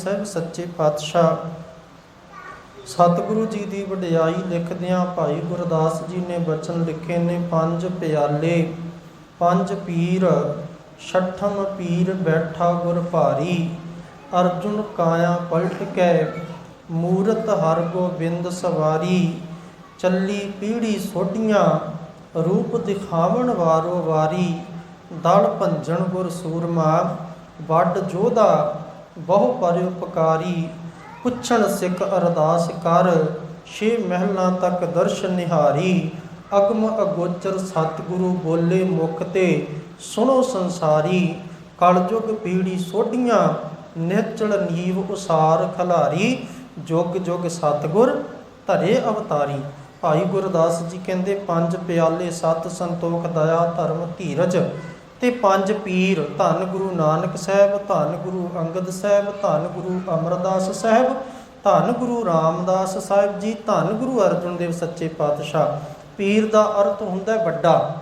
ਸਾਹਿਬ, ਸੱਚੇ ਪਾਤਸ਼ਾਹ। ਸਤਿਗੁਰੂ ਜੀ ਦੀ ਵਡਿਆਈ ਲਿਖਦਿਆਂ ਭਾਈ ਗੁਰਦਾਸ ਜੀ ਨੇ ਬਚਨ ਲਿਖੇ ਨੇ, ਪੰਜ ਪਿਆਲੇ, ਪੰਜ ਪੀਰ, ਛਠਮ ਪੀਰ ਬੈਠਾ ਗੁਰ ਭਾਰੀ। ਅਰਜੁਨ ਕਾਇਆ ਪਲਟ ਕੇ, ਮੂਰਤ ਹਰਗੋਬਿੰਦ ਸਵਾਰੀ। ਚੱਲੀ ਪੀੜੀ ਸੋਢੀਆਂ, ਰੂਪ ਦਿਖਾਵਣ ਵਾਰੋ ਵਾਰੀ। ਦਲ ਭੰਜਣ ਗੁਰ ਸੂਰਮਾ, ਵੱਡ ਜੋਧਾ ਬਹੁ ਪਰਉਪਕਾਰੀ ਪੁੱਛਣ ਸਿੱਖ ਅਰਦਾਸ ਕਰ, ਛੇ ਮਹਿਲਾਂ ਤੱਕ ਦਰਸ਼ ਨਿਹਾਰੀ, ਅਗਮ ਅਗੋਚਰ ਸਤਿਗੁਰੂ ਬੋਲੇ ਮੁਖ ਤੇ ਸੁਣੋ ਸੰਸਾਰੀ ਕਲਯੁਗ ਪੀੜੀ ਸੋਢੀਆਂ, ਨਿਹਚਲ ਨੀਵ ਉਸਾਰ ਖਲਾਰੀ, ਜੁਗ ਜੁਗ ਸਤਿਗੁਰ ਧਰੇ ਅਵਤਾਰੀ। ਭਾਈ ਗੁਰਦਾਸ ਜੀ ਕਹਿੰਦੇ, ਪੰਜ ਪਿਆਲੇ ਸਤ ਸੰਤੋਖ ਦਇਆ ਧਰਮ ਧੀਰਜ ਤੇ ਪੰਜ ਪੀਰ ਧੰਨ ਗੁਰੂ ਨਾਨਕ ਸਾਹਿਬ, ਧੰਨ ਗੁਰੂ ਅੰਗਦ ਸਾਹਿਬ, ਧੰਨ ਗੁਰੂ ਅਮਰਦਾਸ ਸਾਹਿਬ, ਧੰਨ ਗੁਰੂ ਰਾਮਦਾਸ ਸਾਹਿਬ ਜੀ, ਧੰਨ ਗੁਰੂ ਅਰਜਨ ਦੇਵ ਸੱਚੇ ਪਾਤਸ਼ਾਹ। ਪੀਰ ਦਾ ਅਰਥ ਹੁੰਦਾ ਹੈ ਵੱਡਾ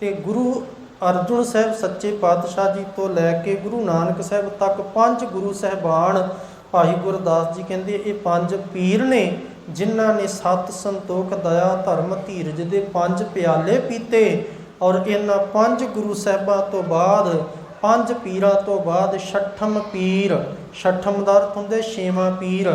ਤੇ ਗੁਰੂ ਅਰਜੁਨ ਸਾਹਿਬ ਸੱਚੇ ਪਾਤਸ਼ਾਹ ਜੀ ਤੋਂ ਲੈ ਕੇ ਗੁਰੂ ਨਾਨਕ ਸਾਹਿਬ ਤੱਕ ਪੰਜ ਗੁਰੂ ਸਹਿਬਾਨ ਭਾਈ ਗੁਰਦਾਸ ਜੀ ਕਹਿੰਦੇ ਇਹ ਪੰਜ ਪੀਰ ਨੇ, ਜਿਨ੍ਹਾਂ ਨੇ ਸਤ ਸੰਤੋਖ, ਦਇਆ, ਧਰਮ, ਧੀਰਜ ਦੇ ਪੰਜ ਪਿਆਲੇ ਪੀਤੇ। ਔਰ ਇਹਨਾਂ ਪੰਜ ਗੁਰੂ ਸਾਹਿਬਾਂ ਤੋਂ ਬਾਅਦ, ਪੰਜ ਪੀਰਾਂ ਤੋਂ ਬਾਅਦ ਛਠਮ ਪੀਰ, ਛਠਮ ਦਾ ਅਰਥ ਹੁੰਦਾ ਛੇਵਾਂ ਪੀਰ।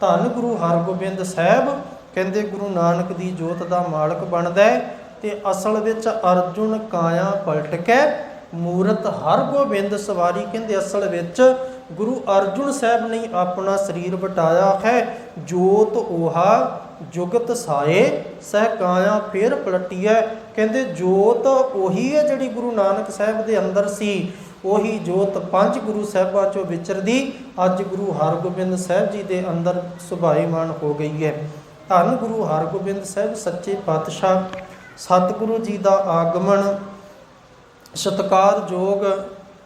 ਧੰਨ ਗੁਰੂ ਹਰਗੋਬਿੰਦ ਸਾਹਿਬ, ਕਹਿੰਦੇ ਗੁਰੂ ਨਾਨਕ ਦੀ ਜੋਤ ਦਾ ਮਾਲਕ ਬਣਦਾ ਹੈ ਤੇ ਅਸਲ ਵਿੱਚ ਅਰਜੁਨ ਕਾਇਆ ਪਲਟ ਕੇ ਮੂਰਤ ਹਰਗੋਬਿੰਦ ਸਵਾਰੀ, ਕਹਿੰਦੇ ਅਸਲ ਵਿੱਚ ਗੁਰੂ ਅਰਜੁਨ ਸਾਹਿਬ ਨੇ ਆਪਣਾ ਸਰੀਰ ਵਟਾਇਆ ਹੈ, ਜੋਤ 오ਹਾ ਜੁਗਤ ਸਾਏ, ਸਹਿ ਕਾਇਆ ਫੇਰ ਪਲਟੀਐ। ਕਹਿੰਦੇ, ਜੋਤ ਉਹੀ ਹੈ ਜਿਹੜੀ ਗੁਰੂ ਨਾਨਕ ਸਾਹਿਬ ਦੇ ਅੰਦਰ ਸੀ। ਉਹੀ ਜੋਤ ਪੰਜ ਗੁਰੂ ਸਾਹਿਬਾਂ ਚੋਂ ਵਿਚਰਦੀ। ਅੱਜ ਗੁਰੂ ਹਰਗੋਬਿੰਦ ਸਾਹਿਬ ਜੀ ਦੇ ਅੰਦਰ ਸੁਭਾਈਮਾਨ ਹੋ ਗਈ ਹੈ। ਧੰਨ ਗੁਰੂ ਹਰਗੋਬਿੰਦ ਸਾਹਿਬ, ਸੱਚੇ ਪਾਤਸ਼ਾਹ। ਸਤਿਗੁਰੂ ਜੀ ਦਾ ਆਗਮਨ ਸਤਕਾਰਯੋਗ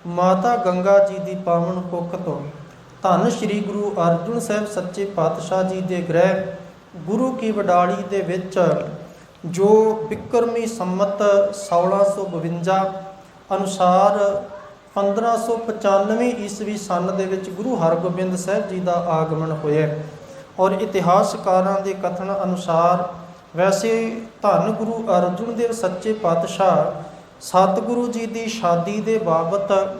ਮਾਤਾ ਗੰਗਾ ਜੀ ਦੀ ਪਾਵਨ ਕੁੱਖ ਤੋਂ। ਧੰਨ ਸ੍ਰੀ ਗੁਰੂ ਅਰਜੁਨ ਸਾਹਿਬ, ਸੱਚੇ ਪਾਤਸ਼ਾਹ ਜੀ ਦੇ ਗ੍ਰਹਿ। ਗੁਰੂ ਕੀ ਵਡਾਲੀ ਦੇ ਵਿੱਚ ਜੋ ਬਿਕਰਮੀ ਸੰਮਤ 1652 ਅਨੁਸਾਰ 1595 ਈਸਵੀ ਸਨ ਦੇ ਵਿੱਚ ਗੁਰੂ ਹਰਗੋਬਿੰਦ ਸਾਹਿਬ ਜੀ ਦਾ ਆਗਮਨ ਹੋਇਆ ਔਰ ਇਤਿਹਾਸਕਾਰਾਂ ਦੇ ਕਥਨ ਅਨੁਸਾਰ ਵੈਸੇ ਧੰਨ ਗੁਰੂ ਅਰਜੁਨ ਦੇਵ ਸੱਚੇ ਪਾਤਸ਼ਾਹ ਸਤਿਗੁਰੂ ਜੀ ਦੀ ਸ਼ਾਦੀ ਦੇ ਬਾਬਤ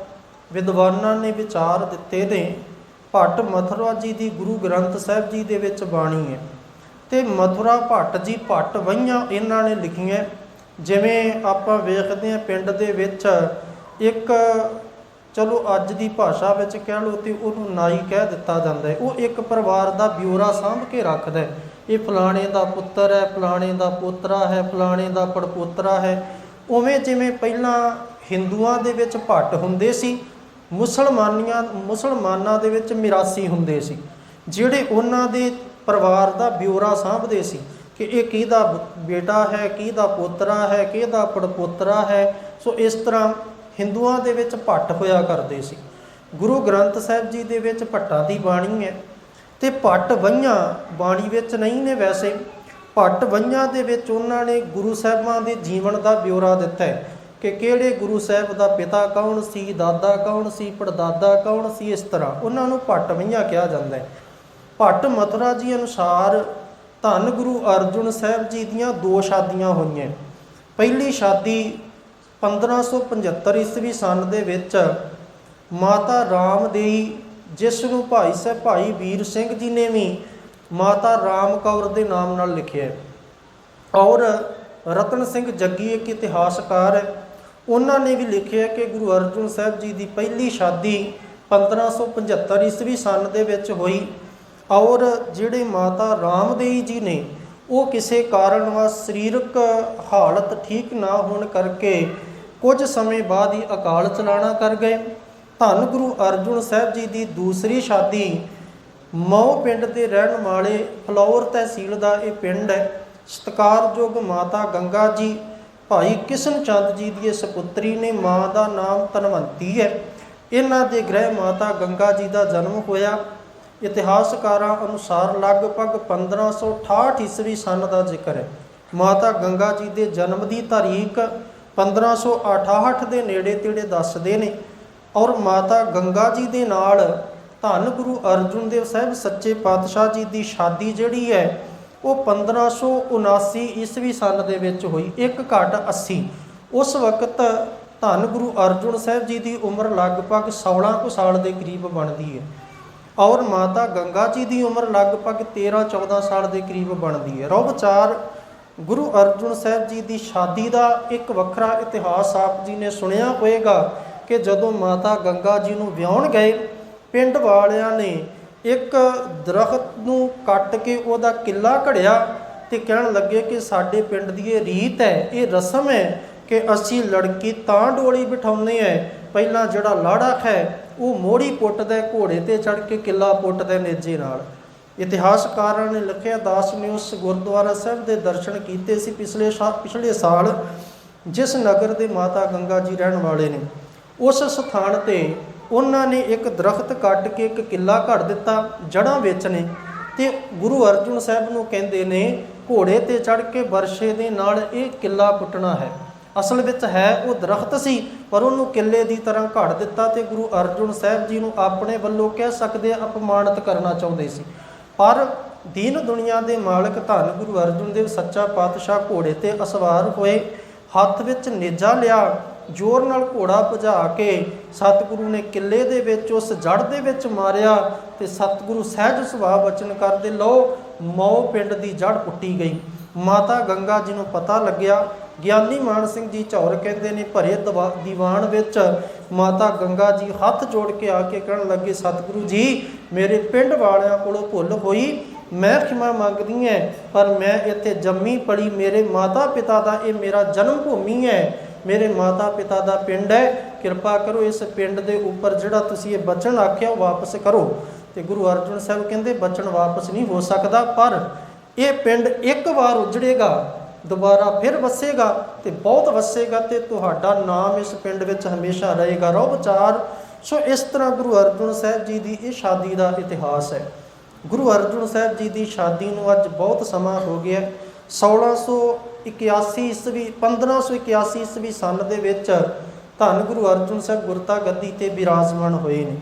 ਵਿਦਵਾਨਾਂ ਨੇ ਵਿਚਾਰ ਦਿੱਤੇ ਨੇ, ਭੱਟ ਮਥੁਰਾ ਜੀ ਦੀ ਗੁਰੂ ਗ੍ਰੰਥ ਸਾਹਿਬ ਜੀ ਦੇ ਵਿੱਚ ਬਾਣੀ ਹੈ। ਤੇ ਮਥੁਰਾ ਭੱਟ ਜੀ ਭੱਟ ਵਈਆਂ ਇਹਨਾਂ ਨੇ ਲਿਖੀਆਂ। ਜਿਵੇਂ ਆਪਾਂ ਵੇਖਦੇ ਹਾਂ ਪਿੰਡ ਦੇ ਵਿੱਚ ਇੱਕ, ਚਲੋ ਅੱਜ ਦੀ ਭਾਸ਼ਾ ਵਿੱਚ ਕਹਿ ਲਓ ਤੇ ਉਹਨੂੰ ਨਾਈ ਕਹਿ ਦਿੱਤਾ ਜਾਂਦਾ ਹੈ। ਉਹ ਇੱਕ ਪਰਿਵਾਰ ਦਾ ਬਿਊਰਾ ਸਾਂਭ ਕੇ ਰੱਖਦਾ ਹੈ। ਇਹ ਫਲਾਣੇ ਦਾ ਪੁੱਤਰ ਹੈ, ਫਲਾਣੇ ਦਾ ਪੋਤਰਾ ਹੈ, ਫਲਾਣੇ ਦਾ ਪੜਪੋਤਰਾ ਹੈ। ਉਵੇਂ ਜਿਵੇਂ ਪਹਿਲਾਂ ਹਿੰਦੂਆਂ ਦੇ ਵਿੱਚ ਭੱਟ ਹੁੰਦੇ ਸੀ, ਮੁਸਲਮਾਨੀਆਂ, ਮੁਸਲਮਾਨਾਂ ਦੇ ਵਿੱਚ ਮਿਰਾਸੀ ਹੁੰਦੇ ਸੀ। ਜਿਹੜੇ ਉਹਨਾਂ ਦੇ ਪਰਿਵਾਰ ਦਾ ਬਿਊਰਾ ਸਾਂਭਦੇ ਸੀ ਕਿ ਇਹ ਕਿਹਦਾ ਬੇਟਾ ਹੈ, ਕਿਹਦਾ ਪੋਤਰਾ ਹੈ, ਕਿਹਦਾ ਪੜਪੋਤਰਾ ਹੈ, ਸੋ ਇਸ ਤਰ੍ਹਾਂ ਹਿੰਦੂਆਂ ਦੇ ਵਿੱਚ ਭੱਟ ਹੋਇਆ ਕਰਦੇ ਸੀ। ਗੁਰੂ ਗ੍ਰੰਥ ਸਾਹਿਬ ਜੀ ਦੇ ਵਿੱਚ ਭੱਟਾਂ ਦੀ ਬਾਣੀ ਹੈ ਤੇ ਭੱਟ ਵਈਆਂ ਬਾਣੀ ਵਿੱਚ ਨਹੀਂ ਨੇ ਵੈਸੇ। ਭੱਟ ਵਈਆਂ ਦੇ ਵਿੱਚ ਉਹਨਾਂ ਨੇ ਗੁਰੂ ਸਾਹਿਬਾਂ ਦੇ ਜੀਵਨ ਦਾ ਬਿਉਰਾ ਦਿੱਤਾ ਹੈ ਕਿ ਕਿਹੜੇ ਗੁਰੂ ਸਾਹਿਬ ਦਾ ਪਿਤਾ ਕੌਣ ਸੀ, ਦਾਦਾ ਕੌਣ ਸੀ, ਪੜਦਾਦਾ ਕੌਣ ਸੀ, ਇਸ ਤਰ੍ਹਾਂ ਉਹਨਾਂ ਨੂੰ ਭੱਟ ਵਈਆਂ ਕਿਹਾ ਜਾਂਦਾ ਹੈ। ਭੱਟ ਮਥੁਰਾ ਜੀ ਅਨੁਸਾਰ ਧੰਨ ਗੁਰੂ ਅਰਜੁਨ ਸਾਹਿਬ ਜੀ ਦੀਆਂ ਦੋ ਸ਼ਾਦੀਆਂ ਹੋਈਆਂ। ਪਹਿਲੀ ਸ਼ਾਦੀ 1575 ਈਸਵੀ ਸਨ ਦੇ ਵਿੱਚ ਮਾਤਾ ਰਾਮਦੇਈ ਜਿਸ ਨੂੰ ਭਾਈ ਸਾਹਿਬ ਭਾਈ ਵੀਰ ਸਿੰਘ ਜੀ ਨੇ ਵੀ ਮਾਤਾ ਰਾਮ ਕੌਰ ਦੇ ਨਾਮ ਨਾਲ ਲਿਖਿਆ। ਔਰ ਰਤਨ ਸਿੰਘ ਜੱਗੀ ਇੱਕ ਇਤਿਹਾਸਕਾਰ ਹੈ। ਉਹਨਾਂ ਨੇ ਵੀ ਲਿਖਿਆ ਕਿ ਗੁਰੂ ਅਰਜਨ ਸਾਹਿਬ ਜੀ ਦੀ ਪਹਿਲੀ ਸ਼ਾਦੀ 1575 ਈਸਵੀ ਸਨ ਦੇ ਵਿੱਚ ਹੋਈ। ਔਰ ਜਿਹੜੇ ਮਾਤਾ ਰਾਮਦੇਈ ਜੀ ਨੇ, ਉਹ ਕਿਸੇ ਕਾਰਨ ਕਾਰਨਵਸ ਸਰੀਰਕ ਹਾਲਤ ਠੀਕ ਨਾ ਹੋਣ ਕਰਕੇ ਕੁਝ ਸਮੇਂ ਬਾਅਦ ਹੀ ਅਕਾਲ ਚਲਾਣਾ ਕਰ ਗਏ। ਧੰਨ ਗੁਰੂ ਅਰਜੁਨ ਸਾਹਿਬ ਜੀ ਦੀ ਦੂਸਰੀ ਸ਼ਾਦੀ ਮਉ ਪਿੰਡ ਦੇ ਰਹਿਣ ਵਾਲੇ ਫਲੌਰ ਤਹਿਸੀਲ ਦਾ ਇਹ ਪਿੰਡ ਹੈ। ਸਤਕਾਰਯੋਗ ਮਾਤਾ ਗੰਗਾ ਜੀ, ਭਾਈ ਕਿਸ਼ਨ ਚੰਦ ਜੀ ਦੀ ਇਸ ਪੁੱਤਰੀ ਨੇ ਮਾਂ ਦਾ ਨਾਮ ਧਨਵੰਤੀ ਹੈ। ਇਹਨਾਂ ਦੇ ਗ੍ਰਹਿ ਮਾਤਾ ਗੰਗਾ ਜੀ ਦਾ ਜਨਮ ਹੋਇਆ। ਇਤਿਹਾਸਕਾਰਾਂ ਅਨੁਸਾਰ ਲਗਭਗ 1568 ਈਸਵੀ ਸਨ ਦਾ ਜ਼ਿਕਰ ਹੈ। ਮਾਤਾ ਗੰਗਾ ਜੀ ਦੇ ਜਨਮ ਦੀ ਤਾਰੀਖ 1568 ਦੇ ਨੇੜੇ ਤੇੜੇ ਦੱਸਦੇ ਨੇ ਔਰ ਮਾਤਾ ਗੰਗਾ ਜੀ ਦੇ ਨਾਲ ਧੰਨ ਗੁਰੂ ਅਰਜੁਨ ਦੇਵ ਸਾਹਿਬ ਸੱਚੇ ਪਾਤਸ਼ਾਹ ਜੀ ਦੀ ਸ਼ਾਦੀ ਜਿਹੜੀ ਹੈ, ਉਹ 1579 ਈਸਵੀ ਸਨ ਦੇ ਵਿੱਚ ਹੋਈ, ਇੱਕ ਘੱਟ 80 ਉਸ ਵਕਤ ਧੰਨ ਗੁਰੂ ਅਰਜੁਨ ਸਾਹਿਬ ਜੀ ਦੀ ਉਮਰ ਲਗਭਗ 16 ਕੁ ਸਾਲ ਦੇ ਕਰੀਬ ਬਣਦੀ ਹੈ। ਔਰ ਮਾਤਾ ਗੰਗਾ ਜੀ ਦੀ ਉਮਰ ਲਗਭਗ 13 14 ਸਾਲ ਦੇ ਕਰੀਬ ਬਣਦੀ ਹੈ। ਰੋ ਵਿਚਾਰ ਗੁਰੂ ਅਰਜੁਨ ਸਾਹਿਬ ਜੀ ਦੀ ਸ਼ਾਦੀ ਦਾ ਇੱਕ ਵੱਖਰਾ ਇਤਿਹਾਸ ਆਪ ਜੀ ਨੇ ਸੁਣਿਆ ਹੋਵੇਗਾ ਕਿ ਜਦੋਂ ਮਾਤਾ ਗੰਗਾ ਜੀ ਨੂੰ ਵਿਆਹਣ ਗਏ, ਪਿੰਡ ਵਾਲਿਆਂ ਨੇ ਇੱਕ ਦਰਖਤ ਨੂੰ ਕੱਟ ਕੇ ਉਹਦਾ ਕਿੱਲਾ ਘੜਿਆ ਤੇ ਕਹਿਣ ਲੱਗੇ ਕਿ ਸਾਡੇ ਪਿੰਡ ਦੀ ਇਹ ਰੀਤ ਹੈ, ਇਹ ਰਸਮ ਹੈ ਕਿ ਅਸੀਂ ਲੜਕੀ ਤਾਂ ਡੋਲੀ ਬਿਠਾਉਂਦੇ ਆ ਪਹਿਲਾਂ ਜਿਹੜਾ ਲਾੜਾ ਹੈ ਉਹ ਮੋੜੀ ਪੁੱਟਦਾ ਘੋੜੇ ਤੇ ਚੜ ਕੇ ਕਿੱਲਾ ਪੁੱਟਦਾ ਹੈ ਨੇਜੇ ਨਾਲ। ਇਤਿਹਾਸਕਾਰਾਂ ਨੇ ਲਿਖਿਆ, ਦਾਸ ਨੇ ਉਸ ਗੁਰਦੁਆਰਾ ਸਾਹਿਬ ਦੇ ਦਰਸ਼ਨ ਕੀਤੇ ਸੀ ਪਿਛਲੇ ਪਿਛਲੇ ਸਾਲ, ਜਿਸ ਨਗਰ ਦੇ ਮਾਤਾ ਗੰਗਾ ਜੀ ਰਹਿਣ ਵਾਲੇ ਨੇ। ਉਸ ਸਥਾਨ ਤੇ ਉਹਨਾਂ ਨੇ ਇੱਕ ਦਰਖਤ ਕੱਟ ਕੇ ਇੱਕ ਕਿੱਲਾ ਘੜ ਦਿੱਤਾ ਜੜਾਂ ਵਿੱਚ ਨੇ ਤੇ ਗੁਰੂ ਅਰਜੁਨ ਸਾਹਿਬ ਨੂੰ ਕਹਿੰਦੇ ਨੇ, ਘੋੜੇ ਤੇ ਚੜ ਕੇ ਵਰਸ਼ੇ ਦੇ ਨਾਲ ਇਹ ਕਿੱਲਾ ਪੁੱਟਣਾ ਹੈ। ਅਸਲ ਵਿੱਚ ਹੈ ਉਹ ਦਰਖਤ ਸੀ, ਪਰ ਉਹਨੂੰ ਕਿੱਲੇ ਦੀ ਤਰ੍ਹਾਂ ਘੜ ਦਿੱਤਾ ਤੇ ਗੁਰੂ ਅਰਜੁਨ ਸਾਹਿਬ ਜੀ ਨੂੰ ਆਪਣੇ ਵੱਲੋਂ ਕਹਿ ਸਕਦੇ ਅਪਮਾਨਿਤ ਕਰਨਾ ਚਾਹੁੰਦੇ ਸੀ। ਪਰ ਦੀਨ ਦੁਨੀਆ ਦੇ ਮਾਲਕ ਧੰਨ ਗੁਰੂ ਅਰਜੁਨ ਦੇਵ ਸੱਚਾ ਪਾਤਸ਼ਾਹ ਘੋੜੇ ਤੇ ਅਸਵਾਰ ਹੋਏ, ਹੱਥ ਵਿੱਚ ਨੇਜਾ ਲਿਆ, ਜ਼ੋਰ ਨਾਲ ਘੋੜਾ ਭਜਾ ਕੇ ਸਤਿਗੁਰੂ ਨੇ ਕਿੱਲੇ ਦੇ ਵਿੱਚ ਉਸ ਜੜ ਦੇ ਵਿੱਚ ਮਾਰਿਆ ਤੇ ਸਤਿਗੁਰੂ ਸਹਿਜ ਸੁਭਾਅ ਬਚਨ ਕਰਦੇ ਲਓ ਮੌ ਪਿੰਡ ਦੀ ਜੜ ਪੁੱਟੀ ਗਈ। ਮਾਤਾ ਗੰਗਾ ਜੀ ਨੂੰ ਪਤਾ ਲੱਗਿਆ ਗਿਆਨੀ ਮਾਨ ਸਿੰਘ ਜੀ ਝੌਰ ਕਹਿੰਦੇ ਨੇ, ਭਰੇ ਦਵਾ- ਦੀਵਾਨ ਵਿੱਚ ਮਾਤਾ ਗੰਗਾ ਜੀ ਹੱਥ ਜੋੜ ਕੇ ਆ ਕੇ ਕਹਿਣ ਲੱਗੇ, ਸਤਿਗੁਰੂ ਜੀ, ਮੇਰੇ ਪਿੰਡ ਵਾਲਿਆਂ ਕੋਲੋਂ ਭੁੱਲ ਹੋਈ, ਮੈਂ ਖਿਮਾ ਮੰਗਦੀ ਐ, ਪਰ ਮੈਂ ਇੱਥੇ ਜੰਮੀ ਪੜੀ ਮੇਰੇ ਮਾਤਾ ਪਿਤਾ ਦਾ ਇਹ ਮੇਰਾ ਜਨਮ ਭੂਮੀ ਹੈ ਮੇਰੇ ਮਾਤਾ ਪਿਤਾ ਦਾ ਪਿੰਡ ਹੈ ਕਿਰਪਾ ਕਰੋ ਇਸ ਪਿੰਡ ਦੇ ਉੱਪਰ ਜਿਹੜਾ ਤੁਸੀਂ ਇਹ ਬਚਨ ਆਖਿਆ, ਉਹ ਵਾਪਸ ਕਰੋ। ਤੇ ਗੁਰੂ ਅਰਜੁਨ ਸਾਹਿਬ ਕਹਿੰਦੇ, ਬਚਨ ਵਾਪਸ ਨਹੀਂ ਹੋ ਸਕਦਾ, ਪਰ ਇਹ ਪਿੰਡ ਇੱਕ ਵਾਰ ਉਜੜੇਗਾ ਦੁਬਾਰਾ ਫਿਰ ਵਸੇਗਾ ਤੇ ਬਹੁਤ ਵਸੇਗਾ ਤੇ ਤੁਹਾਡਾ ਨਾਮ ਇਸ ਪਿੰਡ ਵਿੱਚ ਹਮੇਸ਼ਾ ਰਹੇਗਾ। ਰੋ ਵਿਚਾਰ। ਸੋ ਇਸ ਤਰ੍ਹਾਂ ਗੁਰੂ ਅਰਜੁਨ ਸਾਹਿਬ ਜੀ ਦੀ ਇਹ ਸ਼ਾਦੀ ਦਾ ਇਤਿਹਾਸ ਹੈ। ਗੁਰੂ ਅਰਜੁਨ ਸਾਹਿਬ ਜੀ ਦੀ ਸ਼ਾਦੀ ਨੂੰ ਅੱਜ ਬਹੁਤ ਸਮਾਂ ਹੋ ਗਿਆ 1681 ਈਸਵੀ 1581 ਈਸਵੀ ਸਨ ਦੇ ਵਿੱਚ ਧੰਨ ਗੁਰੂ ਅਰਜੁਨ ਸਾਹਿਬ ਗੁਰਤਾ ਗੱਦੀ ਤੇ ਬਿਰਾਜਮਾਨ ਹੋਏ ਨੇ।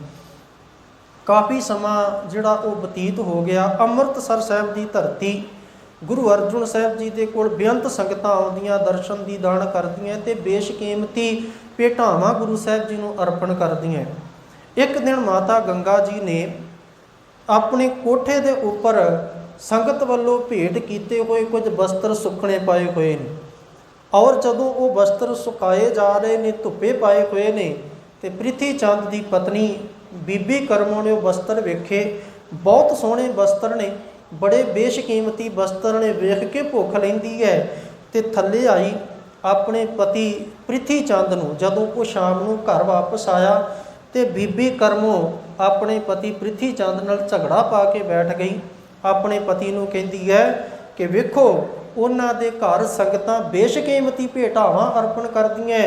ਕਾਫੀ ਸਮਾਂ ਜਿਹੜਾ ਉਹ ਬਤੀਤ ਹੋ ਗਿਆ। ਅੰਮ੍ਰਿਤਸਰ ਸਾਹਿਬ ਦੀ ਧਰਤੀ ਗੁਰੂ ਅਰਜਨ ਸਾਹਿਬ ਜੀ ਦੇ ਕੋਲ ਬੇਅੰਤ ਸੰਗਤਾਂ ਆਉਂਦੀਆਂ, ਦਰਸ਼ਨ ਦੀ ਦਾਨ ਕਰਦੀਆਂ ਤੇ ਬੇਸ਼ਕੀਮਤੀ ਭੇਟਾਵਾਂ ਗੁਰੂ ਸਾਹਿਬ ਜੀ ਨੂੰ ਅਰਪਣ ਕਰਦੀਆਂ। ਇੱਕ ਦਿਨ ਮਾਤਾ ਗੰਗਾ ਜੀ ਨੇ ਆਪਣੇ ਕੋਠੇ ਦੇ ਉੱਪਰ ਸੰਗਤ ਵੱਲੋਂ ਭੇਟ ਕੀਤੇ ਹੋਏ ਕੁਝ ਵਸਤਰ ਸੁੱਕਣੇ ਪਾਏ ਹੋਏ ਨੇ। ਔਰ ਜਦੋਂ ਉਹ ਵਸਤਰ ਸੁਕਾਏ ਜਾ ਰਹੇ ਨੇ, ਧੁੱਪੇ ਪਾਏ ਹੋਏ ਨੇ ਤੇ ਪ੍ਰਿਥੀ ਚੰਦ ਦੀ ਪਤਨੀ ਬੀਬੀ ਕਰਮੋ ਨੇ ਉਹ ਵਸਤਰ ਵੇਖੇ। ਬਹੁਤ ਸੋਹਣੇ ਵਸਤਰ ਨੇ। ਬੜੇ ਬੇਸ਼ਕੀਮਤੀ ਵਸਤਰ ਨੇ ਵੇਖ ਕੇ ਭੁੱਖ ਲੈਂਦੀ ਹੈ ਤੇ ਥੱਲੇ ਆਈ ਆਪਣੇ ਪਤੀ ਪ੍ਰਿਥੀ ਚੰਦ ਨੂੰ, ਜਦੋਂ ਉਹ ਸ਼ਾਮ ਨੂੰ ਘਰ ਵਾਪਸ ਆਇਆ ਤੇ ਬੀਬੀ ਕਰਮੋ ਆਪਣੇ ਪਤੀ ਪ੍ਰਿਥੀ ਚੰਦ ਨਾਲ ਝਗੜਾ ਪਾ ਕੇ ਬੈਠ ਗਈ। ਆਪਣੇ ਪਤੀ ਨੂੰ ਕਹਿੰਦੀ ਹੈ ਕਿ ਵੇਖੋ, ਉਹਨਾਂ ਦੇ ਘਰ ਸੰਗਤਾਂ ਬੇਸ਼ਕੀਮਤੀ ਭੇਟਾਵਾਂ ਅਰਪਣ ਕਰਦੀਆਂ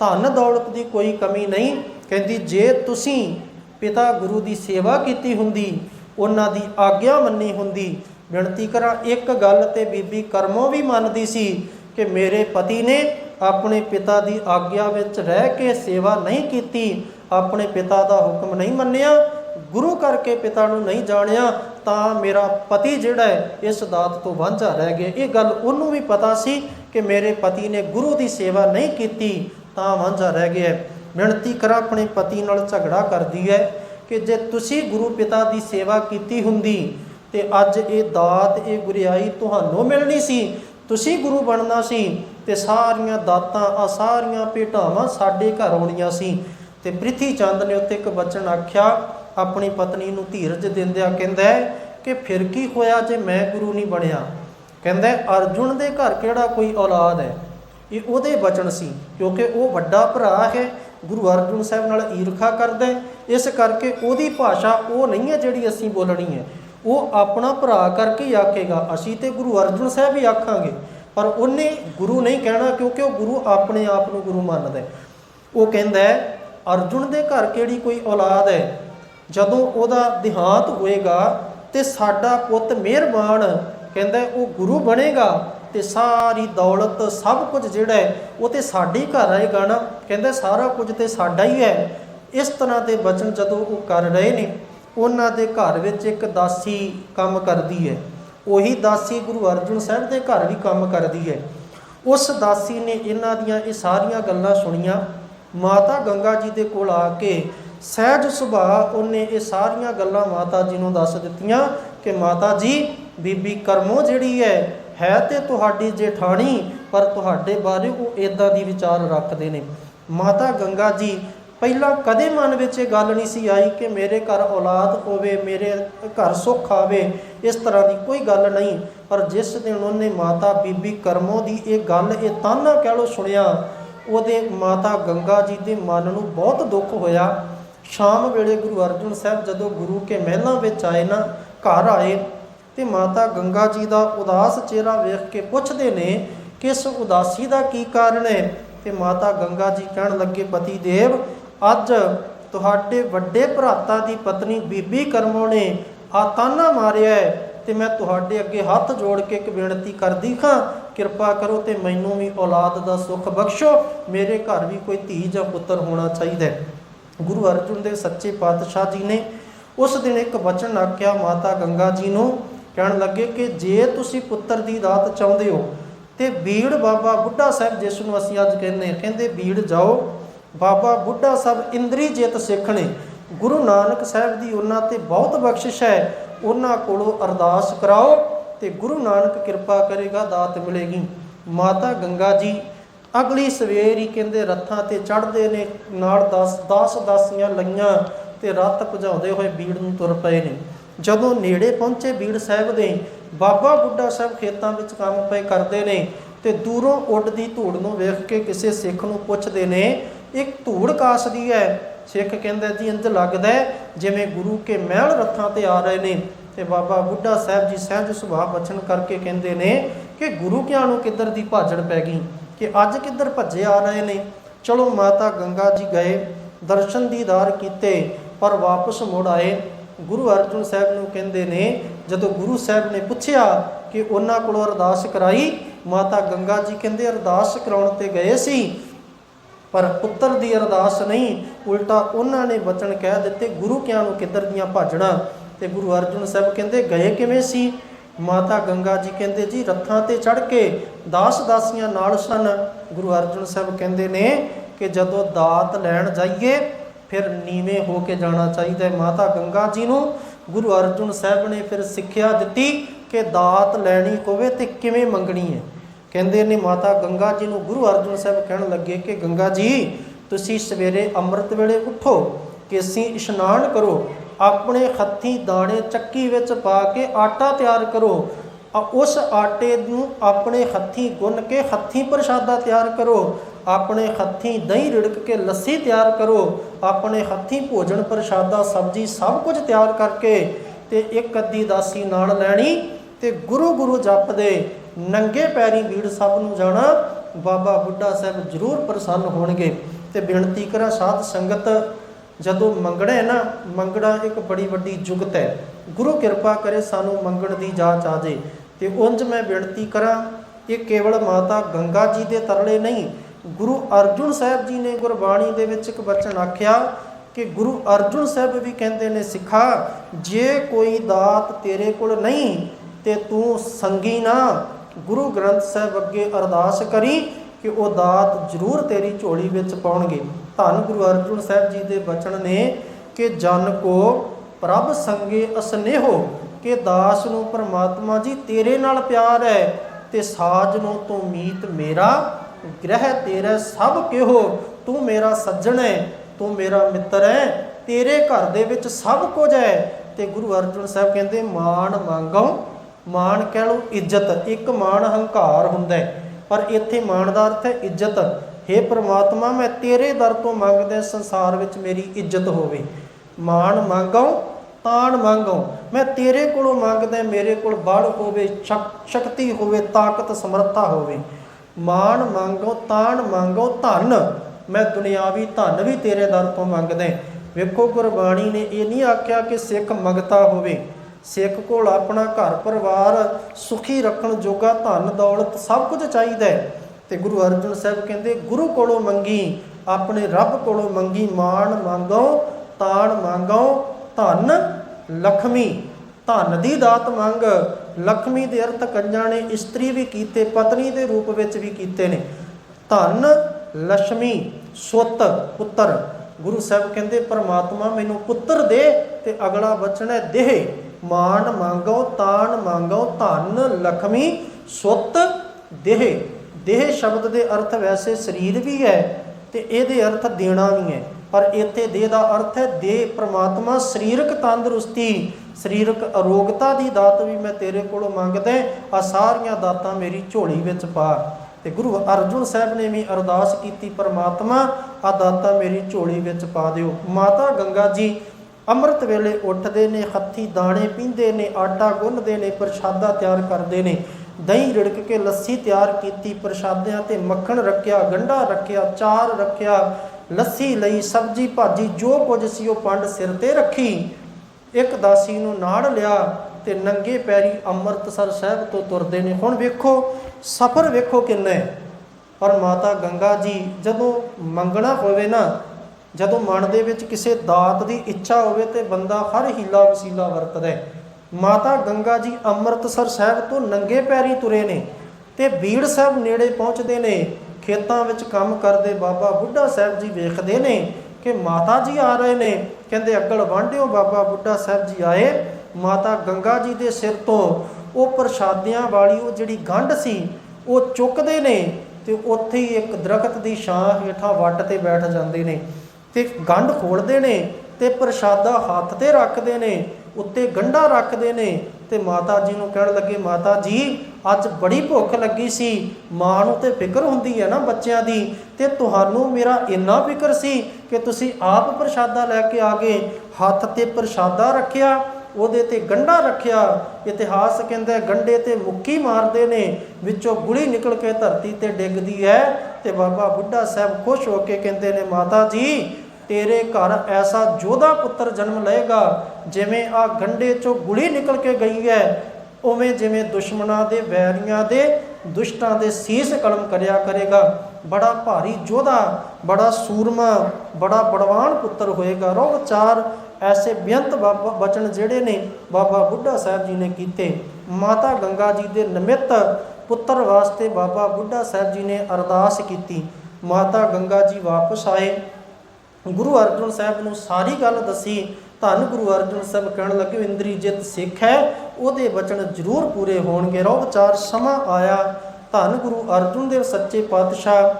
ਧਨ ਦੌਲਤ ਦੀ ਕੋਈ ਕਮੀ ਨਹੀਂ। ਕਹਿੰਦੀ, ਜੇ ਤੁਸੀਂ ਪਿਤਾ ਗੁਰੂ ਦੀ ਸੇਵਾ ਕੀਤੀ ਹੁੰਦੀ ਉਹਨਾਂ ਦੀ ਆਗਿਆ ਮੰਨੀ ਹੁੰਦੀ। ਬੇਨਤੀ ਕਰਾਂ, ਇੱਕ ਗੱਲ ਤੇ ਬੀਬੀ ਕਰਮੋਂ ਵੀ ਮੰਨਦੀ ਸੀ ਕਿ ਮੇਰੇ ਪਤੀ ਨੇ ਆਪਣੇ ਪਿਤਾ ਦੀ ਆਗਿਆ ਵਿੱਚ ਰਹਿ ਕੇ ਸੇਵਾ ਨਹੀਂ ਕੀਤੀ। ਆਪਣੇ ਪਿਤਾ ਦਾ ਹੁਕਮ ਨਹੀਂ ਮੰਨਿਆ, ਗੁਰੂ ਕਰਕੇ ਪਿਤਾ ਨੂੰ ਨਹੀਂ ਜਾਣਿਆ, ਤਾਂ ਮੇਰਾ ਪਤੀ ਜਿਹੜਾ ਹੈ, ਇਸ ਦਾਤ ਤੋਂ ਵਾਂਝਾ ਰਹਿ ਗਿਆ। ਇਹ ਗੱਲ ਉਹਨੂੰ ਵੀ ਪਤਾ ਸੀ ਕਿ ਮੇਰੇ ਪਤੀ ਨੇ ਗੁਰੂ ਦੀ ਸੇਵਾ ਨਹੀਂ ਕੀਤੀ, ਤਾਂ ਵਾਂਝਾ ਰਹਿ ਗਿਆ ਹੈ। ਮਿਹਨਤੀ ਕਰਾਂ, ਆਪਣੇ ਪਤੀ ਨਾਲ ਝਗੜਾ ਕਰਦੀ ਹੈ। ਕਿ ਜੇ ਤੁਸੀਂ ਗੁਰੂ ਪਿਤਾ ਦੀ ਸੇਵਾ ਕੀਤੀ ਹੁੰਦੀ ਤੇ ਅੱਜ ਇਹ ਦਾਤ, ਇਹ ਗੁਰਿਆਈ ਤੁਹਾਨੂੰ ਮਿਲਣੀ ਸੀ, ਤੁਸੀਂ ਗੁਰੂ ਬਣਨਾ ਸੀ ਤੇ ਸਾਰੀਆਂ ਦਾਤਾਂ ਆ ਸਾਰੀਆਂ ਭੇਟਾਵਾਂ ਸਾਡੇ ਘਰ ਆਉਣੀਆਂ ਸੀ। ਤੇ ਪ੍ਰਿਥੀ ਚੰਦ ਨੇ ਉੱਤੇ ਇੱਕ ਬਚਨ ਆਖਿਆ, ਆਪਣੀ ਪਤਨੀ ਨੂੰ ਧੀਰਜ ਦਿੰਦਿਆਂ ਕਹਿੰਦਾ ਕਿ ਫਿਰ ਕੀ ਹੋਇਆ ਜੇ ਮੈਂ ਗੁਰੂ ਨਹੀਂ ਬਣਿਆ? ਕਹਿੰਦਾ ਅਰਜੁਨ ਦੇ ਘਰ ਕਿਹੜਾ ਕੋਈ ਔਲਾਦ ਹੈ? ਇਹ ਉਹਦੇ ਬਚਨ ਸੀ, ਕਿਉਂਕਿ ਉਹ ਵੱਡਾ ਭਰਾ ਹੈ ਗੁਰੂ ਅਰਜੁਨ ਸਾਹਿਬ ਨਾਲ ਈਰਖਾ ਕਰਦਾ ਹੈ। ਇਸ ਕਰਕੇ ਉਹਦੀ ਭਾਸ਼ਾ ਉਹ ਨਹੀਂ ਹੈ ਜਿਹੜੀ ਅਸੀਂ ਬੋਲਣੀ ਹੈ। ਉਹ ਆਪਣਾ ਭਰਾ ਕਰਕੇ ਹੀ ਆਖੇਗਾ, ਅਸੀਂ ਤੇ ਗੁਰੂ ਅਰਜੁਨ ਸਾਹਿਬ ਹੀ ਆਖਾਂਗੇ। ਪਰ ਉਹਨੇ ਗੁਰੂ ਨਹੀਂ ਕਹਿਣਾ ਕਿਉਂਕਿ ਉਹ ਗੁਰੂ ਆਪਣੇ ਆਪ ਨੂੰ ਗੁਰੂ ਮੰਨਦਾ ਹੈ। ਉਹ ਕਹਿੰਦਾ ਹੈ, ਅਰਜੁਨ ਦੇ ਘਰ ਕਿਹੜੀ ਕੋਈ ਔਲਾਦ ਹੈ? ਜਦੋਂ ਉਹਦਾ ਦੇਹਾਂਤ ਹੋਏਗਾ ਤੇ ਸਾਡਾ ਪੁੱਤ ਮਿਹਰਬਾਨ, ਕਹਿੰਦਾ ਉਹ ਗੁਰੂ ਬਣੇਗਾ। ਤੇ ਸਾਰੀ ਦੌਲਤ ਸਭ ਕੁਝ ਜਿਹੜਾ ਹੈ, ਉਹ ਤੇ ਸਾਡੇ ਹੀ ਘਰ ਆਏਗਾ ਨਾ? ਕਹਿੰਦਾ ਸਾਰਾ ਕੁਝ ਤੇ ਸਾਡਾ ਹੀ ਹੈ। ਇਸ ਤਰ੍ਹਾਂ ਦੇ ਬਚਨ ਜਦੋਂ ਉਹ ਕਰ ਰਹੇ ਨੇ, ਉਹਨਾਂ ਦੇ ਘਰ ਵਿੱਚ ਇੱਕ ਦਾਸੀ ਕੰਮ ਕਰਦੀ ਹੈ। ਉਹੀ ਦਾਸੀ ਗੁਰੂ ਅਰਜਨ ਸਾਹਿਬ ਦੇ ਘਰ ਵੀ ਕੰਮ ਕਰਦੀ ਹੈ। ਉਸ ਦਾਸੀ ਨੇ ਇਹਨਾਂ ਦੀਆਂ ਇਹ ਸਾਰੀਆਂ ਗੱਲਾਂ ਸੁਣੀਆਂ। ਮਾਤਾ ਗੰਗਾ ਜੀ ਦੇ ਕੋਲ ਆ ਕੇ ਸਹਿਜ ਸੁਭਾਅ ਉਹਨੇ ਇਹ ਸਾਰੀਆਂ ਗੱਲਾਂ ਮਾਤਾ ਜੀ ਨੂੰ ਦੱਸ ਦਿੱਤੀਆਂ ਕਿ ਮਾਤਾ ਜੀ, ਬੀਬੀ ਕਰਮੋ ਜਿਹੜੀ ਹੈ ਹੈ ਤੇ ਤੁਹਾਡੀ ਜੇਠਾਣੀ, ਪਰ ਤੁਹਾਡੇ ਬਾਰੇ ਉਹ ਇਦਾਂ ਦੀ ਵਿਚਾਰ ਰੱਖਦੇ ਨੇ। ਮਾਤਾ ਗੰਗਾ ਜੀ, ਪਹਿਲਾਂ ਕਦੇ ਮਨ ਵਿੱਚ ਇਹ ਗੱਲ ਨਹੀਂ ਸੀ ਆਈ ਕਿ ਮੇਰੇ ਘਰ ਔਲਾਦ ਹੋਵੇ, ਮੇਰੇ ਘਰ ਸੁੱਖ ਆਵੇ, ਇਸ ਤਰ੍ਹਾਂ ਦੀ ਕੋਈ ਗੱਲ ਨਹੀਂ। ਪਰ ਜਿਸ ਦਿਨ ਉਹਨੇ ਮਾਤਾ ਬੀਬੀ ਕਰਮੋ ਦੀ ਇਹ ਗੱਲ ਇਹ ਤਾਨਾ ਕਹਿ ਲੋ ਸੁਣਿਆ, ਉਹਦੇ ਮਾਤਾ ਗੰਗਾ ਜੀ ਦੇ ਮਨ ਨੂੰ ਬਹੁਤ ਦੁੱਖ ਹੋਇਆ। ਸ਼ਾਮ ਵੇਲੇ ਗੁਰੂ ਅਰਜਨ ਸਾਹਿਬ ਜਦੋਂ ਗੁਰੂ ਕੇ ਮਹਿਲਾਂ ਵਿੱਚ ਆਏ ਨਾ, ਘਰ ਆਏ ਤੇ ਮਾਤਾ ਗੰਗਾ ਜੀ ਦਾ ਉਦਾਸ ਚਿਹਰਾ ਵੇਖ ਕੇ ਪੁੱਛਦੇ ਨੇ ਕਿਸ ਉਦਾਸੀ ਦਾ ਕੀ ਕਾਰਨ ਹੈ? ਤੇ ਮਾਤਾ ਗੰਗਾ ਜੀ ਕਹਿਣ ਲੱਗੇ, ਪਤੀ ਦੇਵ, ਅੱਜ ਤੁਹਾਡੇ ਵੱਡੇ ਭਰਾਤਾ ਦੀ ਪਤਨੀ ਬੀਬੀ ਕਰਮੋ ਨੇ ਆ ਤਾਨਾ ਮਾਰਿਆ ਹੈ ਤੇ ਮੈਂ ਤੁਹਾਡੇ ਅੱਗੇ ਹੱਥ ਜੋੜ ਕੇ ਇੱਕ ਬੇਨਤੀ ਕਰਦੀ ਹਾਂ। ਕਿਰਪਾ ਕਰੋ ਤੇ ਮੈਨੂੰ ਵੀ ਔਲਾਦ ਦਾ ਸੁੱਖ ਬਖਸ਼ੋ। ਮੇਰੇ ਘਰ ਵੀ ਕੋਈ ਧੀ ਜਾਂ ਪੁੱਤਰ ਹੋਣਾ ਚਾਹੀਦਾ ਹੈ। ਗੁਰੂ ਅਰਜਨ ਦੇਵ ਸੱਚੇ ਪਾਤਸ਼ਾਹ ਜੀ ਨੇ ਉਸ ਦਿਨ ਇੱਕ ਵਚਨ ਆਖਿਆ ਮਾਤਾ ਗੰਗਾ ਜੀ ਨੂੰ ਕਹਿਣ ਲੱਗੇ ਕਿ ਜੇ ਤੁਸੀਂ ਪੁੱਤਰ ਦੀ ਦਾਤ ਚਾਹੁੰਦੇ ਹੋ ਤੇ ਬੀੜ ਬਾਬਾ ਬੁੱਢਾ ਸਾਹਿਬ ਜਿਸ ਨੂੰ ਅਸੀਂ ਅੱਜ ਕਹਿੰਦੇ ਕਹਿੰਦੇ ਬੀੜ ਜਾਓ। ਬਾਬਾ ਬੁੱਢਾ ਸਾਹਿਬ ਇੰਦਰੀ ਜਿਤ ਸਿੱਖ ਨੇ। ਗੁਰੂ ਨਾਨਕ ਸਾਹਿਬ ਦੀ ਉਹਨਾਂ ਤੇ ਬਹੁਤ ਬਖਸ਼ਿਸ਼ ਹੈ। ਉਹਨਾਂ ਕੋਲੋਂ ਅਰਦਾਸ ਕਰਾਓ ਤੇ ਗੁਰੂ ਨਾਨਕ ਕਿਰਪਾ ਕਰੇਗਾ, ਦਾਤ ਮਿਲੇਗੀ। ਮਾਤਾ ਗੰਗਾ ਜੀ, ਅਗਲੀ ਸਵੇਰ ਹੀ ਕਹਿੰਦੇ ਰੱਥਾਂ ਤੇ ਚੜ੍ਹਦੇ ਨੇ, ਨਾਲ 10 10 ਦਾਸੀਆਂ ਲਈਆਂ ਤੇ ਰੱਥ ਭਜਾਉਂਦੇ ਹੋਏ ਬੀੜ ਨੂੰ ਤੁਰ ਪਏ ਨੇ। ਜਦੋਂ ਨੇੜੇ ਪਹੁੰਚੇ ਬੀੜ ਸਾਹਿਬ ਦੇ ਬਾਬਾ ਬੁੱਢਾ ਸਾਹਿਬ ਖੇਤਾਂ ਵਿੱਚ ਕੰਮ ਪਏ ਕਰਦੇ ਨੇ ਤੇ ਦੂਰੋਂ ਉੱਡਦੀ ਧੂੜ ਨੂੰ ਵੇਖ ਕੇ ਕਿਸੇ ਸਿੱਖ ਨੂੰ ਪੁੱਛਦੇ ਨੇ, ਇੱਕ ਧੂੜ ਕਾਸਦੀ ਹੈ? ਸਿੱਖ ਕਹਿੰਦਾ, ਜੀ ਇੰਜ ਲੱਗਦਾ ਜਿਵੇਂ ਗੁਰੂ ਕੇ ਮਹਿਲ ਰੱਥਾਂ ਤੇ ਆ ਰਹੇ ਨੇ। ਤੇ ਬਾਬਾ ਬੁੱਢਾ ਸਾਹਿਬ ਜੀ ਸਹਿਜ ਸੁਭਾਅ ਬਚਨ ਕਰਕੇ ਕਹਿੰਦੇ ਨੇ ਕਿ ਗੁਰੂ ਕਿਆਂ ਨੂੰ ਕਿੱਧਰ ਦੀ ਭਾਜੜ ਪੈ ਗਈ ਕਿ ਅੱਜ ਕਿੱਧਰ ਭੱਜੇ ਆ ਰਹੇ ਨੇ? ਚਲੋ ਮਾਤਾ ਗੰਗਾ ਜੀ ਗਏ, ਦਰਸ਼ਨ ਦੀਦਾਰ ਕੀਤੇ, ਪਰ ਵਾਪਸ ਮੁੜ ਆਏ। ਗੁਰੂ ਅਰਜਨ ਸਾਹਿਬ ਨੂੰ ਕਹਿੰਦੇ ਨੇ, ਜਦੋਂ ਗੁਰੂ ਸਾਹਿਬ ਨੇ ਪੁੱਛਿਆ ਕਿ ਉਹਨਾਂ ਕੋਲੋਂ ਅਰਦਾਸ ਕਰਾਈ, ਮਾਤਾ ਗੰਗਾ ਜੀ ਕਹਿੰਦੇ ਅਰਦਾਸ ਕਰਾਉਣ ਤੇ ਗਏ ਸੀ, ਪਰ ਪੁੱਤਰ ਦੀ ਅਰਦਾਸ ਨਹੀਂ, ਉਲਟਾ ਉਹਨਾਂ ਨੇ ਬਚਨ ਕਹਿ ਦਿੱਤੇ, ਗੁਰੂ ਕਿਆਂ ਨੂੰ ਕਿੱਧਰ ਦੀਆਂ ਭਾਜਣਾ ਤੇ ਗੁਰੂ ਅਰਜਨ ਸਾਹਿਬ ਕਹਿੰਦੇ, ਗਏ ਕਿਵੇਂ ਸੀ? ਮਾਤਾ ਗੰਗਾ ਜੀ ਕਹਿੰਦੇ, ਜੀ ਰੱਥਾਂ ਤੇ ਚੜ ਕੇ ਦਾਸ ਦਾਸੀਆਂ ਨਾਲ ਸਨ। ਗੁਰੂ ਅਰਜਨ ਸਾਹਿਬ ਕਹਿੰਦੇ ਨੇ ਕਿ ਜਦੋਂ ਦਾਤ ਲੈਣ ਜਾਈਏ ਫਿਰ ਨੀਵੇਂ ਹੋ ਕੇ ਜਾਣਾ ਚਾਹੀਦਾ ਹੈ। ਮਾਤਾ ਗੰਗਾ ਜੀ ਨੂੰ ਗੁਰੂ ਅਰਜਨ ਸਾਹਿਬ ਨੇ ਫਿਰ ਸਿੱਖਿਆ ਦਿੱਤੀ ਕਿ ਦਾਤ ਲੈਣੀ ਹੋਵੇ ਤੇ ਕਿਵੇਂ ਮੰਗਣੀ ਹੈ। ਕਹਿੰਦੇ ਨੇ ਮਾਤਾ ਗੰਗਾ ਜੀ ਨੂੰ ਗੁਰੂ ਅਰਜਨ ਸਾਹਿਬ ਕਹਿਣ ਲੱਗੇ ਕਿ ਗੰਗਾ ਜੀ, ਤੁਸੀਂ ਸਵੇਰੇ ਅੰਮ੍ਰਿਤ ਵੇਲੇ ਉਠੋ ਕੇਸੀ ਇਸ਼ਨਾਨ ਕਰੋ, ਆਪਣੇ ਹੱਥੀਂ ਦਾਣੇ ਚੱਕੀ ਵਿੱਚ ਪਾ ਕੇ ਆਟਾ ਤਿਆਰ ਕਰੋ ਉਸ ਆਟੇ ਨੂੰ ਆਪਣੇ ਹੱਥੀਂ ਗੁੰਨ ਕੇ ਹੱਥੀਂ ਪ੍ਰਸ਼ਾਦਾ ਤਿਆਰ ਕਰੋ ਆਪਣੇ ਹੱਥੀਂ ਦਹੀਂ ਰਿੜਕ ਕੇ ਲੱਸੀ ਤਿਆਰ ਕਰੋ, ਆਪਣੇ ਹੱਥੀਂ ਭੋਜਨ ਪ੍ਰਸ਼ਾਦਾ, ਸਬਜ਼ੀ ਸਭ ਕੁਝ ਤਿਆਰ ਕਰਕੇ ਤੇ ਇੱਕ ਅੱਧੀ ਦਾਸੀ ਨਾਲ ਲੈਣੀ ਤੇ ਗੁਰੂ ਗੁਰੂ ਜਪਦੇ ਨੰਗੇ ਪੈਰੀ ਭੀੜ ਸਭ ਨੂੰ ਜਾਣਾ, ਬਾਬਾ ਬੁੱਢਾ ਸਾਹਿਬ ਜ਼ਰੂਰ ਪ੍ਰਸੰਨ ਹੋਣਗੇ। ਤੇ ਬੇਨਤੀ ਕਰਾਂ ਸਾਧ ਸੰਗਤ, ਜਦੋਂ ਮੰਗਣਾ ਨਾ, ਮੰਗਣਾ ਇੱਕ ਬੜੀ ਵੱਡੀ ਜੁਗਤ ਹੈ। ਗੁਰੂ ਕਿਰਪਾ ਕਰੇ ਸਾਨੂੰ ਮੰਗਣ ਦੀ ਜਾਚ ਆ ਜੇ। ਤੇ ਉਂਝ ਮੈਂ ਬੇਨਤੀ ਕਰਾਂ, ਇਹ ਕੇਵਲ ਮਾਤਾ ਗੰਗਾ ਜੀ ਦੇ ਤਰਲੇ ਨਹੀਂ ਗੁਰੂ ਅਰਜੁਨ ਸਾਹਿਬ ਜੀ ਨੇ ਗੁਰਬਾਣੀ ਦੇ ਵਿੱਚ ਇੱਕ ਬਚਨ ਆਖਿਆ ਕਿ ਗੁਰੂ ਅਰਜੁਨ ਸਾਹਿਬ ਵੀ ਕਹਿੰਦੇ ਨੇ, ਸਿੱਖਾ, ਜੇ ਕੋਈ ਦਾਤ ਤੇਰੇ ਕੋਲ ਨਹੀਂ, ਤੇ ਤੂੰ ਸੰਗੀ ਨਾ। ਗੁਰੂ ਗ੍ਰੰਥ ਸਾਹਿਬ ਅੱਗੇ ਅਰਦਾਸ ਕਰੀ ਕਿ ਉਹ ਦਾਤ ਜ਼ਰੂਰ ਤੇਰੀ ਝੋਲੀ ਵਿੱਚ ਪਾਉਣਗੇ। ਧੰਨ ਗੁਰੂ ਅਰਜੁਨ ਸਾਹਿਬ ਜੀ ਦੇ ਬਚਨ ਨੇ ਕਿ ਜਨ ਕੋ ਪ੍ਰਭ ਸੰਗੇ ਅਸਨੇਹੋ, ਕਿ ਦਾਸ ਨੂੰ ਪਰਮਾਤਮਾ ਜੀ ਤੇਰੇ ਨਾਲ ਪਿਆਰ ਹੈ ਤੇ ਸਾਜ ਨੂੰ ਤੂੰ ਮੀਤ ਮੇਰਾ। ਗ੍ਰਹਿ ਤੇਰਾ ਸਭ ਕਿਹੋ? ਤੂੰ ਮੇਰਾ ਸੱਜਣ ਹੈ ਤੂੰ ਮੇਰਾ ਮਿੱਤਰ ਹੈ ਤੇਰੇ ਘਰ ਦੇ ਵਿੱਚ ਸਭ ਕੁਝ ਹੈ ਤੇ ਗੁਰੂ ਅਰਜਨ ਸਾਹਿਬ ਕਹਿੰਦੇ, ਮਾਣ ਮੰਗੋ ਮਾਣ ਕਹਿ ਲਓ ਇੱਜ਼ਤ, ਇੱਕ ਮਾਣ ਹੰਕਾਰ ਹੁੰਦਾ ਹੈ ਪਰ ਇੱਥੇ ਮਾਣ ਦਾ ਅਰਥ ਹੈ ਇੱਜ਼ਤ। हे ਪ੍ਰਮਾਤਮਾ, ਮੈਂ ਤੇਰੇ ਦਰ ਤੋਂ ਮੰਗਦਾ ਸੰਸਾਰ ਵਿੱਚ ਮੇਰੀ ਇੱਜ਼ਤ ਹੋਵੇ। ਮਾਣ ਮੰਗੋ ਤਾਣ ਮੰਗੋ ਮੈਂ ਤੇਰੇ ਕੋਲੋਂ ਮੰਗਦਾ, ਮੇਰੇ ਕੋਲ ਬੜ ਹੋਵੇ ਸ਼ਕਤੀ ਹੋਵੇ, ਤਾਕਤ, ਸਮਰੱਥਾ ਹੋਵੇ। ਮਾਣ ਮੰਗੋ, ਤਾਣ ਮੰਗੋ, ਧਨ। ਮੈਂ ਦੁਨਿਆਵੀ ਧਨ ਵੀ ਤੇਰੇ ਦਰ ਤੋਂ ਮੰਗਦਾ ਵੇਖੋ ਗੁਰਬਾਣੀ ਨੇ ਇਹ ਨਹੀਂ ਆਖਿਆ ਕਿ ਸਿੱਖ ਮੰਗਤਾ ਹੋਵੇ। ਸਿੱਖ ਕੋਲ ਆਪਣਾ ਘਰ, ਪਰਿਵਾਰ ਸੁਖੀ ਰੱਖਣ ਜੋਗਾ ਧਨ, ਦੌਲਤ ਸਭ ਕੁਝ ਚਾਹੀਦਾ ਹੈ। ਤੇ ਗੁਰੂ ਅਰਜਨ ਸਾਹਿਬ ਕਹਿੰਦੇ, ਗੁਰੂ ਕੋਲੋਂ ਮੰਗੀ, ਆਪਣੇ ਰੱਬ ਕੋਲੋਂ ਮੰਗੀ, ਮਾਣ ਮੰਗੋ, ਤਾਣ ਮੰਗੋ, ਧਨ, ਲਖਮੀ। ਧਨ ਦੀ ਦਾਤ ਮੰਗ ਲਖਮੀ ਦੇ ਅਰਥ ਕੰਜਾਂ ਨੇ ਇਸਤਰੀ ਵੀ ਕੀਤੇ, ਪਤਨੀ ਦੇ ਰੂਪ ਵਿੱਚ ਵੀ ਕੀਤੇ ਨੇ। ਧਨ ਲక్ష్ਮੀ ਸੁੱਤ ਪੁੱਤਰ। ਗੁਰੂ ਸਾਹਿਬ ਕਹਿੰਦੇ, ਪਰਮਾਤਮਾ ਮੈਨੂੰ ਪੁੱਤਰ ਦੇ ਤੇ ਅਗਲਾ ਬਚਨ ਹੈ ਦੇਹ। ਮਾਨ ਮੰਗੋ, ਤਾਨ ਮੰਗੋ, ਧਨ ਲਖਮੀ ਸੁੱਤ ਦੇਹ। ਦੇਹ ਸ਼ਬਦ ਦੇ ਅਰਥ ਵੈਸੇ ਸਰੀਰ ਵੀ ਹੈ ਤੇ ਇਹਦੇ ਅਰਥ ਦੇਣਾ ਵੀ ਹੈ। ਪਰ ਇੱਥੇ ਦੇਹ ਦਾ ਅਰਥ ਹੈ ਦੇ ਪ੍ਰਮਾਤਮਾ, ਸਰੀਰਕ ਤੰਦਰੁਸਤੀ, ਸਰੀਰਕ ਅਰੋਗਤਾ ਦੀ ਦਾਤ ਵੀ ਮੈਂ ਤੇਰੇ ਕੋਲੋਂ ਮੰਗਦਾ ਆ ਸਾਰੀਆਂ ਦਾਤਾਂ ਮੇਰੀ ਝੋਲੀ ਵਿੱਚ ਪਾ। ਤੇ ਗੁਰੂ ਅਰਜੁਨ ਸਾਹਿਬ ਨੇ ਵੀ ਅਰਦਾਸ ਕੀਤੀ, ਪ੍ਰਮਾਤਮਾ ਆ ਦਾਤਾਂ ਮੇਰੀ ਝੋਲੀ ਵਿੱਚ ਪਾ ਦਿਓ। ਮਾਤਾ ਗੰਗਾ ਜੀ ਅੰਮ੍ਰਿਤ ਵੇਲੇ ਉੱਠਦੇ ਨੇ, ਹੱਥੀ ਦਾਣੇ ਪੀਂਦੇ ਨੇ, ਆਟਾ ਗੁੰਨਦੇ ਨੇ, ਪ੍ਰਸ਼ਾਦਾ ਤਿਆਰ ਕਰਦੇ ਨੇ। ਦਹੀਂ ਰਿੜਕ ਕੇ ਲੱਸੀ ਤਿਆਰ ਕੀਤੀ, ਪ੍ਰਸ਼ਾਦਿਆਂ ਤੇ ਮੱਖਣ ਰੱਖਿਆ, ਗੰਢਾ ਰੱਖਿਆ, ਚਾਰ ਰੱਖਿਆ। ਲੱਸੀ ਲਈ ਸਬਜੀ ਭਾਜੀ ਜੋ ਕੁਝ ਸੀ ਉਹ ਪੰਡ ਸਿਰ ਤੇ ਰੱਖੀ। ਇੱਕ ਦਾਸੀ ਨੂੰ ਨਾੜ ਲਿਆ ਤੇ ਨੰਗੇ ਪੈਰੀ ਅੰਮ੍ਰਿਤਸਰ ਸਾਹਿਬ ਤੋਂ ਤੁਰਦੇ ਨੇ। ਹੁਣ ਵੇਖੋ, ਸਫ਼ਰ ਵੇਖੋ ਕਿੰਨਾ ਹੈ। ਪਰ ਮਾਤਾ ਗੰਗਾ ਜੀ, ਜਦੋਂ ਮੰਗਣਾ ਹੋਵੇ ਨਾ, ਜਦੋਂ ਮਨ ਦੇ ਵਿੱਚ ਕਿਸੇ ਦਾਤ ਦੀ ਇੱਛਾ ਹੋਵੇ ਤੇ ਬੰਦਾ ਹਰ ਹੀਲਾ ਵਸੀਲਾ ਵਰਤਦਾ ਹੈ। ਮਾਤਾ ਗੰਗਾ ਜੀ ਅੰਮ੍ਰਿਤਸਰ ਸਾਹਿਬ ਤੋਂ ਨੰਗੇ ਪੈਰੀ ਤੁਰੇ ਨੇ ਤੇ ਬੀੜ ਸਾਹਿਬ ਨੇੜੇ ਪਹੁੰਚਦੇ ਨੇ। ਖੇਤਾਂ ਵਿੱਚ ਕੰਮ ਕਰਦੇ ਬਾਬਾ ਬੁੱਢਾ ਸਾਹਿਬ ਜੀ ਵੇਖਦੇ ਨੇ ਕਿ ਮਾਤਾ ਜੀ ਆ ਰਹੇ ਨੇ। ਕਹਿੰਦੇ, ਅੱਗਲ ਵਾਂਢਿਓ ਬਾਬਾ ਬੁੱਢਾ ਸਾਹਿਬ ਜੀ ਆਏ। ਮਾਤਾ ਗੰਗਾ ਜੀ ਦੇ ਸਿਰ ਤੋਂ ਉਹ ਪ੍ਰਸ਼ਾਦਿਆਂ ਵਾਲੀ ਉਹ ਜਿਹੜੀ ਗੰਢ ਸੀ, ਉਹ ਚੁੱਕਦੇ ਨੇ ਤੇ ਉੱਥੇ ਹੀ ਇੱਕ ਦਰਖਤ ਦੀ ਛਾਂ ਹੇਠਾਂ ਵੱਟ ਤੇ ਬੈਠ ਜਾਂਦੇ ਨੇ ਤੇ ਗੰਢ ਖੋਲਦੇ ਨੇ ਤੇ ਪ੍ਰਸ਼ਾਦਾ ਹੱਥ ਤੇ ਰੱਖਦੇ ਨੇ, ਉੱਤੇ ਗੰਢਾ ਰੱਖਦੇ ਨੇ ਤੇ ਮਾਤਾ ਜੀ ਨੂੰ ਕਹਿਣ ਲੱਗੇ ਮਾਤਾ ਜੀ ਅੱਜ ਬੜੀ ਭੁੱਖ ਲੱਗੀ ਸੀ। ਮਾਂ ਨੂੰ ਤੇ ਫਿਕਰ ਹੁੰਦੀ ਹੈ ਨਾ ਬੱਚਿਆਂ ਦੀ। ਤੇ ਤੁਹਾਨੂੰ ਮੇਰਾ ਇੰਨਾ ਫਿਕਰ ਸੀ ਕਿ ਤੁਸੀਂ ਆਪ ਪ੍ਰਸ਼ਾਦਾ ਲੈ ਕੇ ਆ ਗਏ। ਹੱਥ ਤੇ ਪ੍ਰਸ਼ਾਦਾ ਰੱਖਿਆ ਉਹਦੇ ਤੇ ਗੰਢਾ ਰੱਖਿਆ। ਇਤਿਹਾਸ ਕਹਿੰਦਾ ਹੈ, ਗੰਢੇ ਤੇ ਮੁੱਕੀ ਮਾਰਦੇ ਨੇ। ਵਿੱਚੋਂ ਗੁਲੀ ਨਿਕਲ ਕੇ ਧਰਤੀ ਤੇ ਡਿੱਗਦੀ ਹੈ। ਤੇ ਬਾਬਾ ਬੁੱਢਾ ਸਾਹਿਬ ਖੁਸ਼ ਹੋ ਕੇ ਕਹਿੰਦੇ ਨੇ ਮਾਤਾ ਜੀ ਤੇਰੇ ਘਰ ਐਸਾ ਜੋਧਾ ਪੁੱਤਰ ਜਨਮ ਲਏਗਾ ਜਿਵੇਂ ਆ ਗੰਢੇ ਚੋਂ ਗੁਲੀ ਨਿਕਲ ਕੇ ਗਈ ਹੈ, ਉਵੇਂ ਜਿਵੇਂ ਦੁਸ਼ਮਣਾਂ ਦੇ ਵੈਰੀਆਂ ਦੇ ਦੁਸ਼ਟਾਂ ਦੇ ਸੀਸ ਕਲਮ ਕਰਿਆ ਕਰੇਗਾ। ਬੜਾ ਭਾਰੀ ਜੋਧਾ, ਬੜਾ ਸੂਰਮਾ, ਬੜਾ ਬੜਵਾਨ ਪੁੱਤਰ ਹੋਏਗਾ। ਰੋਗ ਚਾਰ ਐਸੇ ਬੇਅੰਤ ਬਾਬਾ, ਬਚਨ ਜਿਹੜੇ ਨੇ ਬਾਬਾ ਬੁੱਢਾ ਸਾਹਿਬ ਜੀ ਨੇ ਕੀਤੇ। ਮਾਤਾ ਗੰਗਾ ਜੀ ਦੇ ਨਿਮਿਤ ਪੁੱਤਰ ਵਾਸਤੇ ਬਾਬਾ ਬੁੱਢਾ ਸਾਹਿਬ ਜੀ ਨੇ ਅਰਦਾਸ ਕੀਤੀ। ਮਾਤਾ ਗੰਗਾ ਜੀ ਵਾਪਸ ਆਏ। ਗੁਰੂ ਅਰਜਨ ਸਾਹਿਬ ਨੂੰ ਸਾਰੀ ਗੱਲ ਦੱਸੀ। ਧੰਨ ਗੁਰੂ ਅਰਜਨ ਸਾਹਿਬ ਕਹਿਣ ਲੱਗੇ ਇੰਦਰੀ ਜਿਤ ਸਿੱਖ ਹੈ ਉਹਦੇ ਬਚਨ ਜ਼ਰੂਰ ਪੂਰੇ ਹੋਣਗੇ। ਰੋ ਵਿਚਾਰ ਸਮਾਂ ਆਇਆ। ਧੰਨ ਗੁਰੂ ਅਰਜਨ ਦੇਵ ਸੱਚੇ ਪਾਤਸ਼ਾਹ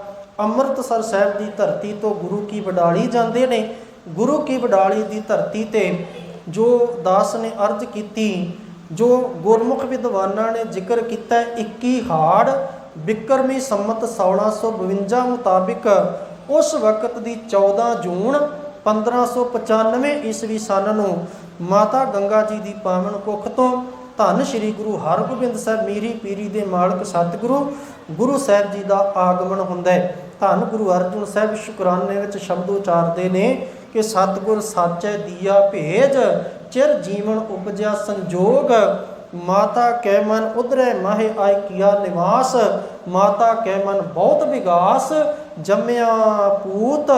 ਅੰਮ੍ਰਿਤਸਰ ਸਾਹਿਬ ਦੀ ਧਰਤੀ ਤੋਂ ਗੁਰੂ ਕੀ ਵਡਾਲੀ ਜਾਂਦੇ ਨੇ? ਗੁਰੂ ਕੀ ਵਡਾਲੀ ਦੀ ਧਰਤੀ ਤੇ ਜੋ ਦਾਸ ਨੇ ਅਰਜ ਕੀਤੀ ਜੋ ਗੁਰਮੁਖ ਵਿਦਵਾਨਾਂ ਨੇ ਜ਼ਿਕਰ ਕੀਤਾ ਹੈ, 21 ਹਾੜ ਬਿਕਰਮੀ ਸੰਮਤ 1652 ਮੁਤਾਬਿਕ ਉਸ ਵਕਤ ਦੀ 14 ਜੂਨ 1595 ਈਸਵੀ ਸਨ ਨੂੰ ਮਾਤਾ ਗੰਗਾ ਜੀ ਦੀ ਪਾਵਨ ਕੁੱਖ ਤੋਂ ਧੰਨ ਸ੍ਰੀ ਗੁਰੂ ਹਰਗੋਬਿੰਦ ਸਾਹਿਬ ਮੀਰੀ ਪੀਰੀ ਦੇ ਮਾਲਕ ਸਤਿਗੁਰੂ ਗੁਰੂ ਸਾਹਿਬ ਜੀ ਦਾ ਆਗਮਨ ਹੁੰਦਾ ਹੈ। ਧੰਨ ਗੁਰੂ ਅਰਜਨ ਸਾਹਿਬ ਸ਼ੁਕਰਾਨੇ ਵਿੱਚ ਸ਼ਬਦ ਉਚਾਰਦੇ ਨੇ ਕਿ ਸਤਿਗੁਰ ਸਾਚੈ ਦੀਆ ਭੇਜ, ਚਿਰ ਜੀਵਨ ਉਪਜਿਆ ਸੰਜੋਗ। ਮਾਤਾ ਕੈ ਮਨ ਉਧਰੈ, ਮਾਹੇ ਆਇ ਕੀਆ ਨਿਵਾਸ। ਮਾਤਾ ਕੈ ਮਨ ਬਹੁਤ ਵਿਗਾਸ। ਜੰਮਿਆ ਪੂਤ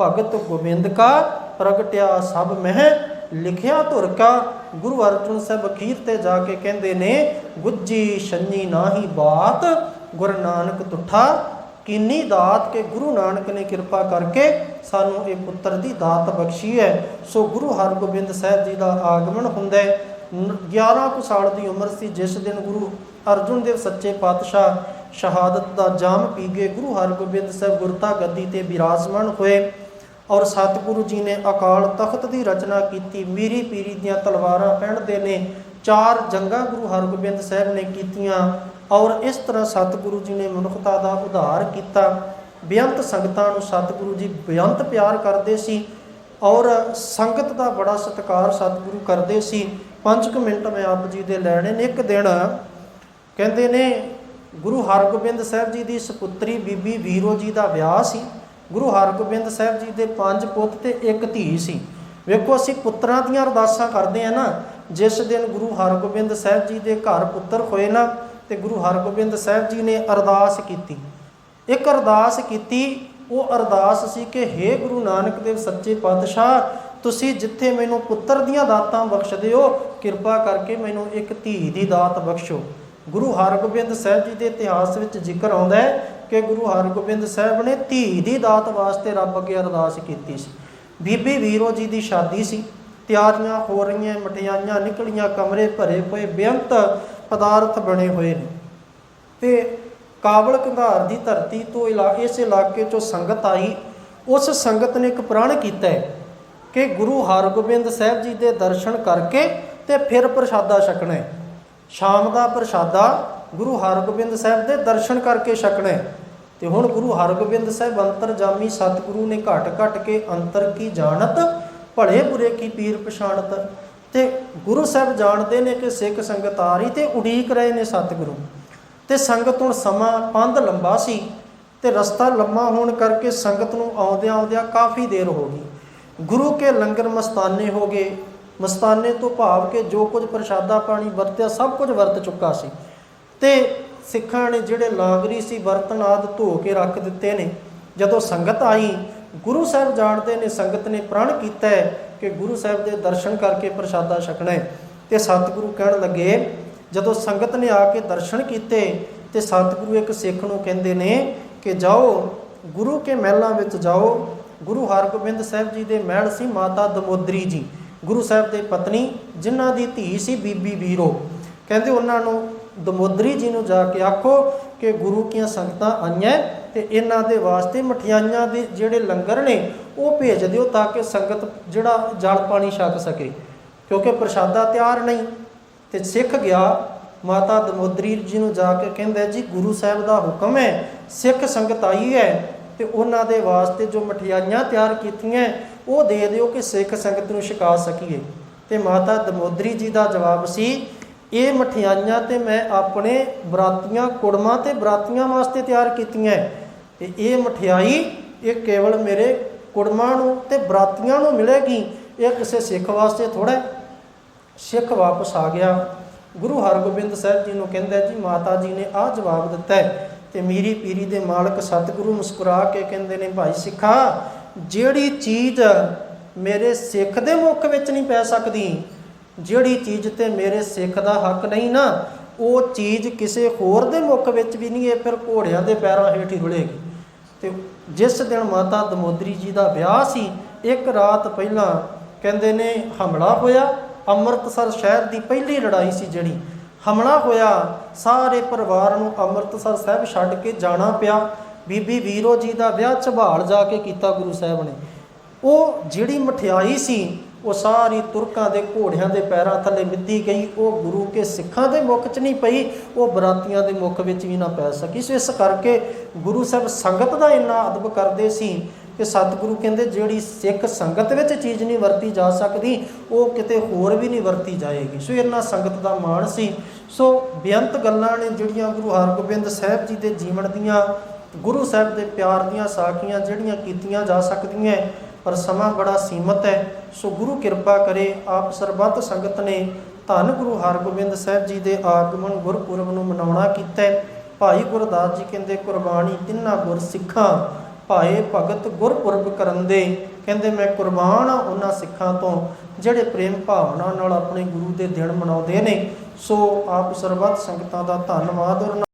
ਭਗਤ ਗੋਬਿੰਦ ਕਾ ਪ੍ਰਗਟਿਆ ਸਭ ਮਹਿ, ਲਿਖਿਆ ਧੁਰ ਕਾ ਗੁਰੂ ਅਰਜਨ ਸਾਹਿਬ ਅਖੀਰ ਤੇ ਜਾ ਕੇ ਕਹਿੰਦੇ ਨੇ, ਗੁੱਜੀ ਛੰਨੀ ਨਾਹੀ ਬਾਤ, ਗੁਰੂ ਨਾਨਕ ਤੁਠਾ। ਕਿੰਨੀ ਦਾਤ ਕੇ ਗੁਰੂ ਨਾਨਕ ਨੇ ਕਿਰਪਾ ਕਰਕੇ ਸਾਨੂੰ ਇਹ ਪੁੱਤਰ ਦੀ ਦਾਤ ਬਖਸ਼ੀ ਹੈ। ਸੋ ਗੁਰੂ ਹਰਗੋਬਿੰਦ ਸਾਹਿਬ ਜੀ ਦਾ ਆਗਮਨ ਹੁੰਦਾ ਹੈ। ਨ- 11 ਕੁ ਸਾਲ ਦੀ ਉਮਰ ਸੀ, ਜਿਸ ਦਿਨ ਗੁਰੂ ਅਰਜੁਨ ਦੇਵ ਸੱਚੇ ਪਾਤਸ਼ਾਹ ਸ਼ਹਾਦਤ ਦਾ ਜਾਮ ਪੀ ਗਏ ਗੁਰੂ ਹਰਗੋਬਿੰਦ ਸਾਹਿਬ ਗੁਰਤਾ ਗੱਦੀ ਤੇ ਬਿਰਾਜਮਾਨ ਹੋਏ ਔਰ ਸਤਿਗੁਰੂ ਜੀ ਨੇ ਅਕਾਲ ਤਖਤ ਦੀ ਰਚਨਾ ਕੀਤੀ ਮੀਰੀ ਪੀਰੀ ਦੀਆਂ ਤਲਵਾਰਾਂ ਪਹਿਨਦੇ ਨੇ ਚਾਰ ਜੰਗਾਂ ਗੁਰੂ ਹਰਗੋਬਿੰਦ ਸਾਹਿਬ ਨੇ ਕੀਤੀਆਂ ਔਰ ਇਸ ਤਰ੍ਹਾਂ ਸਤਿਗੁਰੂ ਜੀ ਨੇ ਮਨੁੱਖਤਾ ਦਾ ਉਧਾਰ ਕੀਤਾ ਬੇਅੰਤ ਸੰਗਤਾਂ ਨੂੰ ਸਤਿਗੁਰੂ ਜੀ ਬੇਅੰਤ ਪਿਆਰ ਕਰਦੇ ਸੀ ਔਰ ਸੰਗਤ ਦਾ ਬੜਾ ਸਤਿਕਾਰ ਸਤਿਗੁਰੂ ਕਰਦੇ ਸੀ ਪੰਜ ਕੁ ਮਿੰਟ ਮੈਂ ਆਪ ਜੀ ਦੇ ਲੈਣੇ ਨੇ ਇੱਕ ਦਿਨ ਕਹਿੰਦੇ ਨੇ ਗੁਰੂ ਹਰਗੋਬਿੰਦ ਸਾਹਿਬ ਜੀ ਦੀ ਸੁਪੁੱਤਰੀ ਬੀਬੀ ਵੀਰੋ ਜੀ ਦਾ ਵਿਆਹ ਸੀ। ਗੁਰੂ ਹਰਗੋਬਿੰਦ ਸਾਹਿਬ ਜੀ ਦੇ ਪੰਜ ਪੁੱਤ ਤੇ ਇੱਕ ਧੀ ਸੀ। ਵੇਖੋ, ਅਸੀਂ ਪੁੱਤਰਾਂ ਦੀਆਂ ਅਰਦਾਸਾਂ ਕਰਦੇ ਆ ਨਾ, ਜਿਸ ਦਿਨ ਗੁਰੂ ਹਰਗੋਬਿੰਦ ਸਾਹਿਬ ਜੀ ਦੇ ਘਰ ਪੁੱਤਰ ਹੋਏ ਨਾ, ਤੇ ਗੁਰੂ ਹਰਗੋਬਿੰਦ ਸਾਹਿਬ ਜੀ ਨੇ ਅਰਦਾਸ ਕੀਤੀ। ਇੱਕ ਅਰਦਾਸ ਕੀਤੀ, ਉਹ ਅਰਦਾਸ ਸੀ ਕਿ हे ਗੁਰੂ ਨਾਨਕ ਦੇਵ ਸੱਚੇ ਪਾਤਸ਼ਾਹ, ਤੁਸੀਂ ਜਿੱਥੇ ਮੈਨੂੰ ਪੁੱਤਰ ਦੀਆਂ ਦਾਤਾਂ ਬਖਸ਼ਦੇ ਹੋ, ਕਿਰਪਾ ਕਰਕੇ ਮੈਨੂੰ ਇੱਕ ਧੀ ਦੀ ਦਾਤ ਬਖਸ਼ੋ। ਗੁਰੂ ਹਰਗੋਬਿੰਦ ਸਾਹਿਬ ਜੀ ਦੇ ਇਤਿਹਾਸ ਵਿੱਚ ਜ਼ਿਕਰ ਆਉਂਦਾ ਹੈ ਕਿ ਗੁਰੂ ਹਰਗੋਬਿੰਦ ਸਾਹਿਬ ਨੇ ਧੀ ਦੀ ਦਾਤ ਵਾਸਤੇ ਰੱਬ ਅੱਗੇ ਅਰਦਾਸ ਕੀਤੀ ਸੀ। ਬੀਬੀ ਵੀਰੋ ਜੀ ਦੀ ਸ਼ਾਦੀ ਸੀ, ਤਿਆਰੀਆਂ ਹੋ ਰਹੀਆਂ, ਮਠਿਆਈਆਂ ਨਿਕਲੀਆਂ, ਕਮਰੇ ਭਰੇ ਪਏ ਬੇਅੰਤ ਪਦਾਰਥ ਬਣੇ ਹੋਏ ਨੇ। ਤੇ ਕਾਬਲ ਕੰਧਾਰ ਦੀ ਧਰਤੀ ਤੋਂ ਇਲਾ, ਇਸ ਇਲਾਕੇ ਚੋਂ ਸੰਗਤ ਆਈ। ਉਸ ਸੰਗਤ ਨੇ ਇੱਕ ਪ੍ਰਣ ਕੀਤਾ ਹੈ ਕਿ ਗੁਰੂ ਹਰਗੋਬਿੰਦ ਸਾਹਿਬ ਜੀ ਦੇ ਦਰਸ਼ਨ ਕਰਕੇ ਤੇ ਫਿਰ ਪ੍ਰਸ਼ਾਦਾ ਛਕਣਾ ਹੈ। ਸ਼ਾਮ ਦਾ ਪ੍ਰਸ਼ਾਦਾ ਗੁਰੂ ਹਰਗੋਬਿੰਦ ਸਾਹਿਬ ਦੇ ਦਰਸ਼ਨ ਕਰਕੇ ਛਕਣਾ। ਹੈ ਤੇ ਹੁਣ ਗੁਰੂ ਹਰਗੋਬਿੰਦ ਸਾਹਿਬ ਅੰਤਰਜਾਮੀ ਸਤਿਗੁਰੂ ਨੇ ਘਟ ਘਟ ਕੇ ਅੰਤਰ ਕੀ ਜਾਣਤ, ਭਲੇ ਬੁਰੇ ਕੀ ਪੀਰ ਪਛਾਣਤ। ਤੇ ਗੁਰੂ ਸਾਹਿਬ ਜਾਣਦੇ ਨੇ ਕਿ ਸਿੱਖ ਸੰਗਤ ਆ ਰਹੀ ਤੇ ਉਡੀਕ ਰਹੇ ਨੇ ਸਤਿਗੁਰੂ। ਤੇ ਸੰਗਤ ਹੁਣ ਸਮਾਂ ਪੰਧ ਲੰਬਾ ਸੀ ਤੇ ਰਸਤਾ ਲੰਮਾ ਹੋਣ ਕਰਕੇ ਸੰਗਤ ਨੂੰ ਆਉਂਦਿਆਂ ਆਉਂਦਿਆਂ ਕਾਫੀ ਦੇਰ ਹੋ ਗਈ। ਗੁਰੂ ਕੇ ਲੰਗਰ ਮਸਤਾਨੇ ਹੋ ਗਏ। ਮਸਤਾਨੇ ਤੋਂ ਭਾਵ ਕਿ ਜੋ ਕੁਝ ਪ੍ਰਸ਼ਾਦਾ ਪਾਣੀ ਵਰਤਿਆ, ਸਭ ਕੁਝ ਵਰਤ ਚੁੱਕਾ ਸੀ। ਤੇ ਸਿੱਖਾਂ ਨੇ ਜਿਹੜੇ ਲਾਂਗਰੀ ਸੀ ਬਰਤਨ ਆਦ ਧੋ ਕੇ ਰੱਖ ਦਿੱਤੇ ਨੇ। ਜਦੋਂ ਸੰਗਤ ਆਈ, ਗੁਰੂ ਸਾਹਿਬ ਜਾਣਦੇ ਨੇ, ਸੰਗਤ ਨੇ ਪ੍ਰਣ ਕੀਤਾ ਕਿ ਗੁਰੂ ਸਾਹਿਬ ਦੇ ਦਰਸ਼ਨ ਕਰਕੇ ਪ੍ਰਸ਼ਾਦਾ ਛਕਣਾ ਹੈ। ਤੇ ਸਤਿਗੁਰੂ ਕਹਿਣ ਲੱਗੇ, ਜਦੋਂ ਸੰਗਤ ਨੇ ਆ ਕੇ ਦਰਸ਼ਨ ਕੀਤੇ, ਤੇ ਸਤਿਗੁਰੂ ਇੱਕ ਸਿੱਖ ਨੂੰ ਕਹਿੰਦੇ ਨੇ ਕਿ ਜਾਓ, ਗੁਰੂ ਕੇ ਮਹਿਲਾਂ ਵਿੱਚ ਜਾਓ। ਗੁਰੂ ਹਰਗੋਬਿੰਦ ਸਾਹਿਬ ਜੀ ਦੇ ਮਹਿਲ ਸੀ, ਮਾਤਾ ਦਮੋਦਰੀ ਜੀ। ਗੁਰੂ ਸਾਹਿਬ ਦੇ ਪਤਨੀ ਜਿਨ੍ਹਾਂ ਦੀ ਧੀ ਸੀ ਬੀਬੀ ਵੀਰੋ। ਕਹਿੰਦੇ ਉਹਨਾਂ ਨੂੰ, ਦਮੋਦਰੀ ਜੀ ਨੂੰ ਜਾ ਕੇ ਆਖੋ ਕਿ ਗੁਰੂ ਕੀਆਂ ਸੰਗਤਾਂ ਆਈਆਂ ਤੇ ਇਹਨਾਂ ਦੇ ਵਾਸਤੇ ਮਠਿਆਈਆਂ ਦੇ ਜਿਹੜੇ ਲੰਗਰ ਨੇ, ਉਹ ਭੇਜ ਦਿਓ ਤਾਂ ਕਿ ਸੰਗਤ ਜਿਹੜਾ ਜਲ ਪਾਣੀ ਛਕ ਸਕੇ। ਕਿਉਂਕਿ ਪ੍ਰਸ਼ਾਦਾ ਤਿਆਰ ਨਹੀਂ। ਤੇ ਸਿੱਖ ਗਿਆ, ਮਾਤਾ ਦਮੋਦਰੀ ਜੀ ਨੂੰ ਜਾ ਕੇ ਕਹਿੰਦਾ ਜੀ, ਗੁਰੂ ਸਾਹਿਬ ਦਾ ਹੁਕਮ ਹੈ, ਸਿੱਖ ਸੰਗਤ ਆਈ ਹੈ ਤੇ ਉਹਨਾਂ ਦੇ ਵਾਸਤੇ ਜੋ ਮਠਿਆਈਆਂ ਤਿਆਰ ਕੀਤੀਆਂ ਉਹ ਦੇ ਦਿਓ ਕਿ ਸਿੱਖ ਸੰਗਤ ਨੂੰ ਛਕਾ ਸਕੀਏ। ਤੇ ਮਾਤਾ ਦਮੋਦਰੀ ਜੀ ਦਾ ਜਵਾਬ ਸੀ, ਇਹ ਮਠਿਆਈਆਂ ਤੇ ਮੈਂ ਆਪਣੇ ਬਰਾਤੀਆਂ, ਕੁੜਮਾਂ ਤੇ ਬਰਾਤੀਆਂ ਵਾਸਤੇ ਤਿਆਰ ਕੀਤੀਆਂ ਤੇ ਇਹ ਮਠਿਆਈ, ਇਹ ਕੇਵਲ ਮੇਰੇ ਕੁੜਮਾਂ ਨੂੰ ਤੇ ਬਰਾਤੀਆਂ ਨੂੰ ਮਿਲੇਗੀ, ਇਹ ਕਿਸੇ ਸਿੱਖ ਵਾਸਤੇ ਥੋੜਾ ਸਿੱਖ ਵਾਪਸ ਆ ਗਿਆ। ਗੁਰੂ ਹਰਗੋਬਿੰਦ ਸਾਹਿਬ ਜੀ ਨੂੰ ਕਹਿੰਦਾ, ਜੀ ਮਾਤਾ ਜੀ ਨੇ ਆਹ ਜਵਾਬ ਦਿੱਤਾ ਹੈ ਤੇ ਮੀਰੀ ਪੀਰੀ ਦੇ ਮਾਲਕ ਸਤਿਗੁਰੂ ਮੁਸਕਰਾ ਕੇ ਕਹਿੰਦੇ ਨੇ, ਭਾਈ ਸਿੱਖਾ ਜਿਹੜੀ ਚੀਜ਼ ਮੇਰੇ ਸਿੱਖ ਦੇ ਮੁੱਖ ਵਿੱਚ ਨਹੀਂ ਪੈ ਸਕਦੀ, ਜਿਹੜੀ ਚੀਜ਼ ਤੇ ਮੇਰੇ ਸਿੱਖ ਦਾ ਹੱਕ ਨਹੀਂ ਨਾ, ਉਹ ਚੀਜ਼ ਕਿਸੇ ਹੋਰ ਦੇ ਮੁੱਖ ਵਿੱਚ ਵੀ ਨਹੀਂ, ਇਹ ਫਿਰ ਘੋੜਿਆਂ ਦੇ ਪੈਰਾਂ ਹੇਠ ਹੀ ਰੁਲੇਗੀ। ਤੇ ਜਿਸ ਦਿਨ ਮਾਤਾ ਦਮੋਦਰੀ ਜੀ ਦਾ ਵਿਆਹ ਸੀ, ਇੱਕ ਰਾਤ ਪਹਿਲਾਂ ਕਹਿੰਦੇ ਨੇ ਹਮਲਾ ਹੋਇਆ, ਅੰਮ੍ਰਿਤਸਰ ਸ਼ਹਿਰ ਦੀ ਪਹਿਲੀ ਲੜਾਈ ਸੀ ਜਿਹੜੀ। ਹਮਲਾ ਹੋਇਆ, ਸਾਰੇ ਪਰਿਵਾਰ ਨੂੰ ਅੰਮ੍ਰਿਤਸਰ ਸਾਹਿਬ ਛੱਡ ਕੇ ਜਾਣਾ ਪਿਆ। ਬੀਬੀ ਵੀਰੋ ਜੀ ਦਾ ਵਿਆਹ ਝਬਾਲ ਜਾ ਕੇ ਕੀਤਾ ਗੁਰੂ ਸਾਹਿਬ ਨੇ। ਉਹ ਜਿਹੜੀ ਮਠਿਆਈ ਸੀ, ਉਹ ਸਾਰੀ ਤੁਰਕਾਂ ਦੇ ਘੋੜਿਆਂ ਦੇ ਪੈਰਾਂ ਥੱਲੇ ਮਿੱਧੀ ਗਈ। ਉਹ ਗੁਰੂ ਕੇ ਸਿੱਖਾਂ ਦੇ ਮੁਖ 'ਚ ਨਹੀਂ ਪਈ, ਉਹ ਬਰਾਤੀਆਂ ਦੇ ਮੁਖ ਵਿੱਚ ਵੀ ਨਾ ਪੈ ਸਕੀ। ਸੋ ਇਸ ਕਰਕੇ ਗੁਰੂ ਸਾਹਿਬ ਸੰਗਤ ਦਾ ਇੰਨਾ ਅਦਬ ਕਰਦੇ ਸੀ ਕਿ ਸਤਿਗੁਰੂ ਕਹਿੰਦੇ, ਜਿਹੜੀ ਸਿੱਖ ਸੰਗਤ ਵਿੱਚ ਚੀਜ਼ ਨਹੀਂ ਵਰਤੀ ਜਾ ਸਕਦੀ, ਉਹ ਕਿਤੇ ਹੋਰ ਵੀ ਨਹੀਂ ਵਰਤੀ ਜਾਏਗੀ। ਸੋ ਇਹਨਾਂ ਸੰਗਤ ਦਾ ਮਾਣ ਸੀ। ਸੋ ਬੇਅੰਤ ਗੱਲਾਂ ਨੇ ਜਿਹੜੀਆਂ ਗੁਰੂ ਹਰਗੋਬਿੰਦ ਸਾਹਿਬ ਜੀ ਦੇ ਜੀਵਨ ਦੀਆਂ ਗੁਰੂ ਸਾਹਿਬ ਦੇ ਪਿਆਰ ਦੀਆਂ ਸਾਖੀਆਂ ਜਿਹੜੀਆਂ ਕੀਤੀਆਂ ਜਾ ਸਕਦੀਆਂ ਪਰ ਸਮਾਂ ਬੜਾ ਸੀਮਤ ਹੈ। ਸੋ ਗੁਰੂ ਕਿਰਪਾ ਕਰੇ ਆਪ ਸਰਬੱਤ ਸੰਗਤ ਨੇ ਧੰਨ ਗੁਰੂ ਹਰਗੋਬਿੰਦ ਸਾਹਿਬ ਜੀ ਦੇ ਆਗਮਨ ਗੁਰਪੁਰਬ ਨੂੰ ਮਨਾਉਣਾ ਕੀਤਾ ਭਾਈ ਗੁਰਦਾਸ ਜੀ ਕਹਿੰਦੇ, ਕੁਰਬਾਨੀ ਤਿੰਨਾਂ ਗੁਰ ਸਿੱਖਾਂ, ਭਾਏ ਭਗਤ ਗੁਰਪੁਰਬ ਕਰਨ ਦੇ। ਕਹਿੰਦੇ, ਮੈਂ ਕੁਰਬਾਨ ਆ ਉਹਨਾਂ ਸਿੱਖਾਂ ਤੋਂ, ਜਿਹੜੇ ਪ੍ਰੇਮ ਭਾਵਨਾ ਨਾਲ ਆਪਣੇ ਗੁਰੂ ਦੇ ਦਿਨ ਮਨਾਉਂਦੇ ਨੇ। ਸੋ ਆਪ ਸਰਬੱਤ ਸੰਗਤਾਂ ਦਾ ਧੰਨਵਾਦ ਔਰ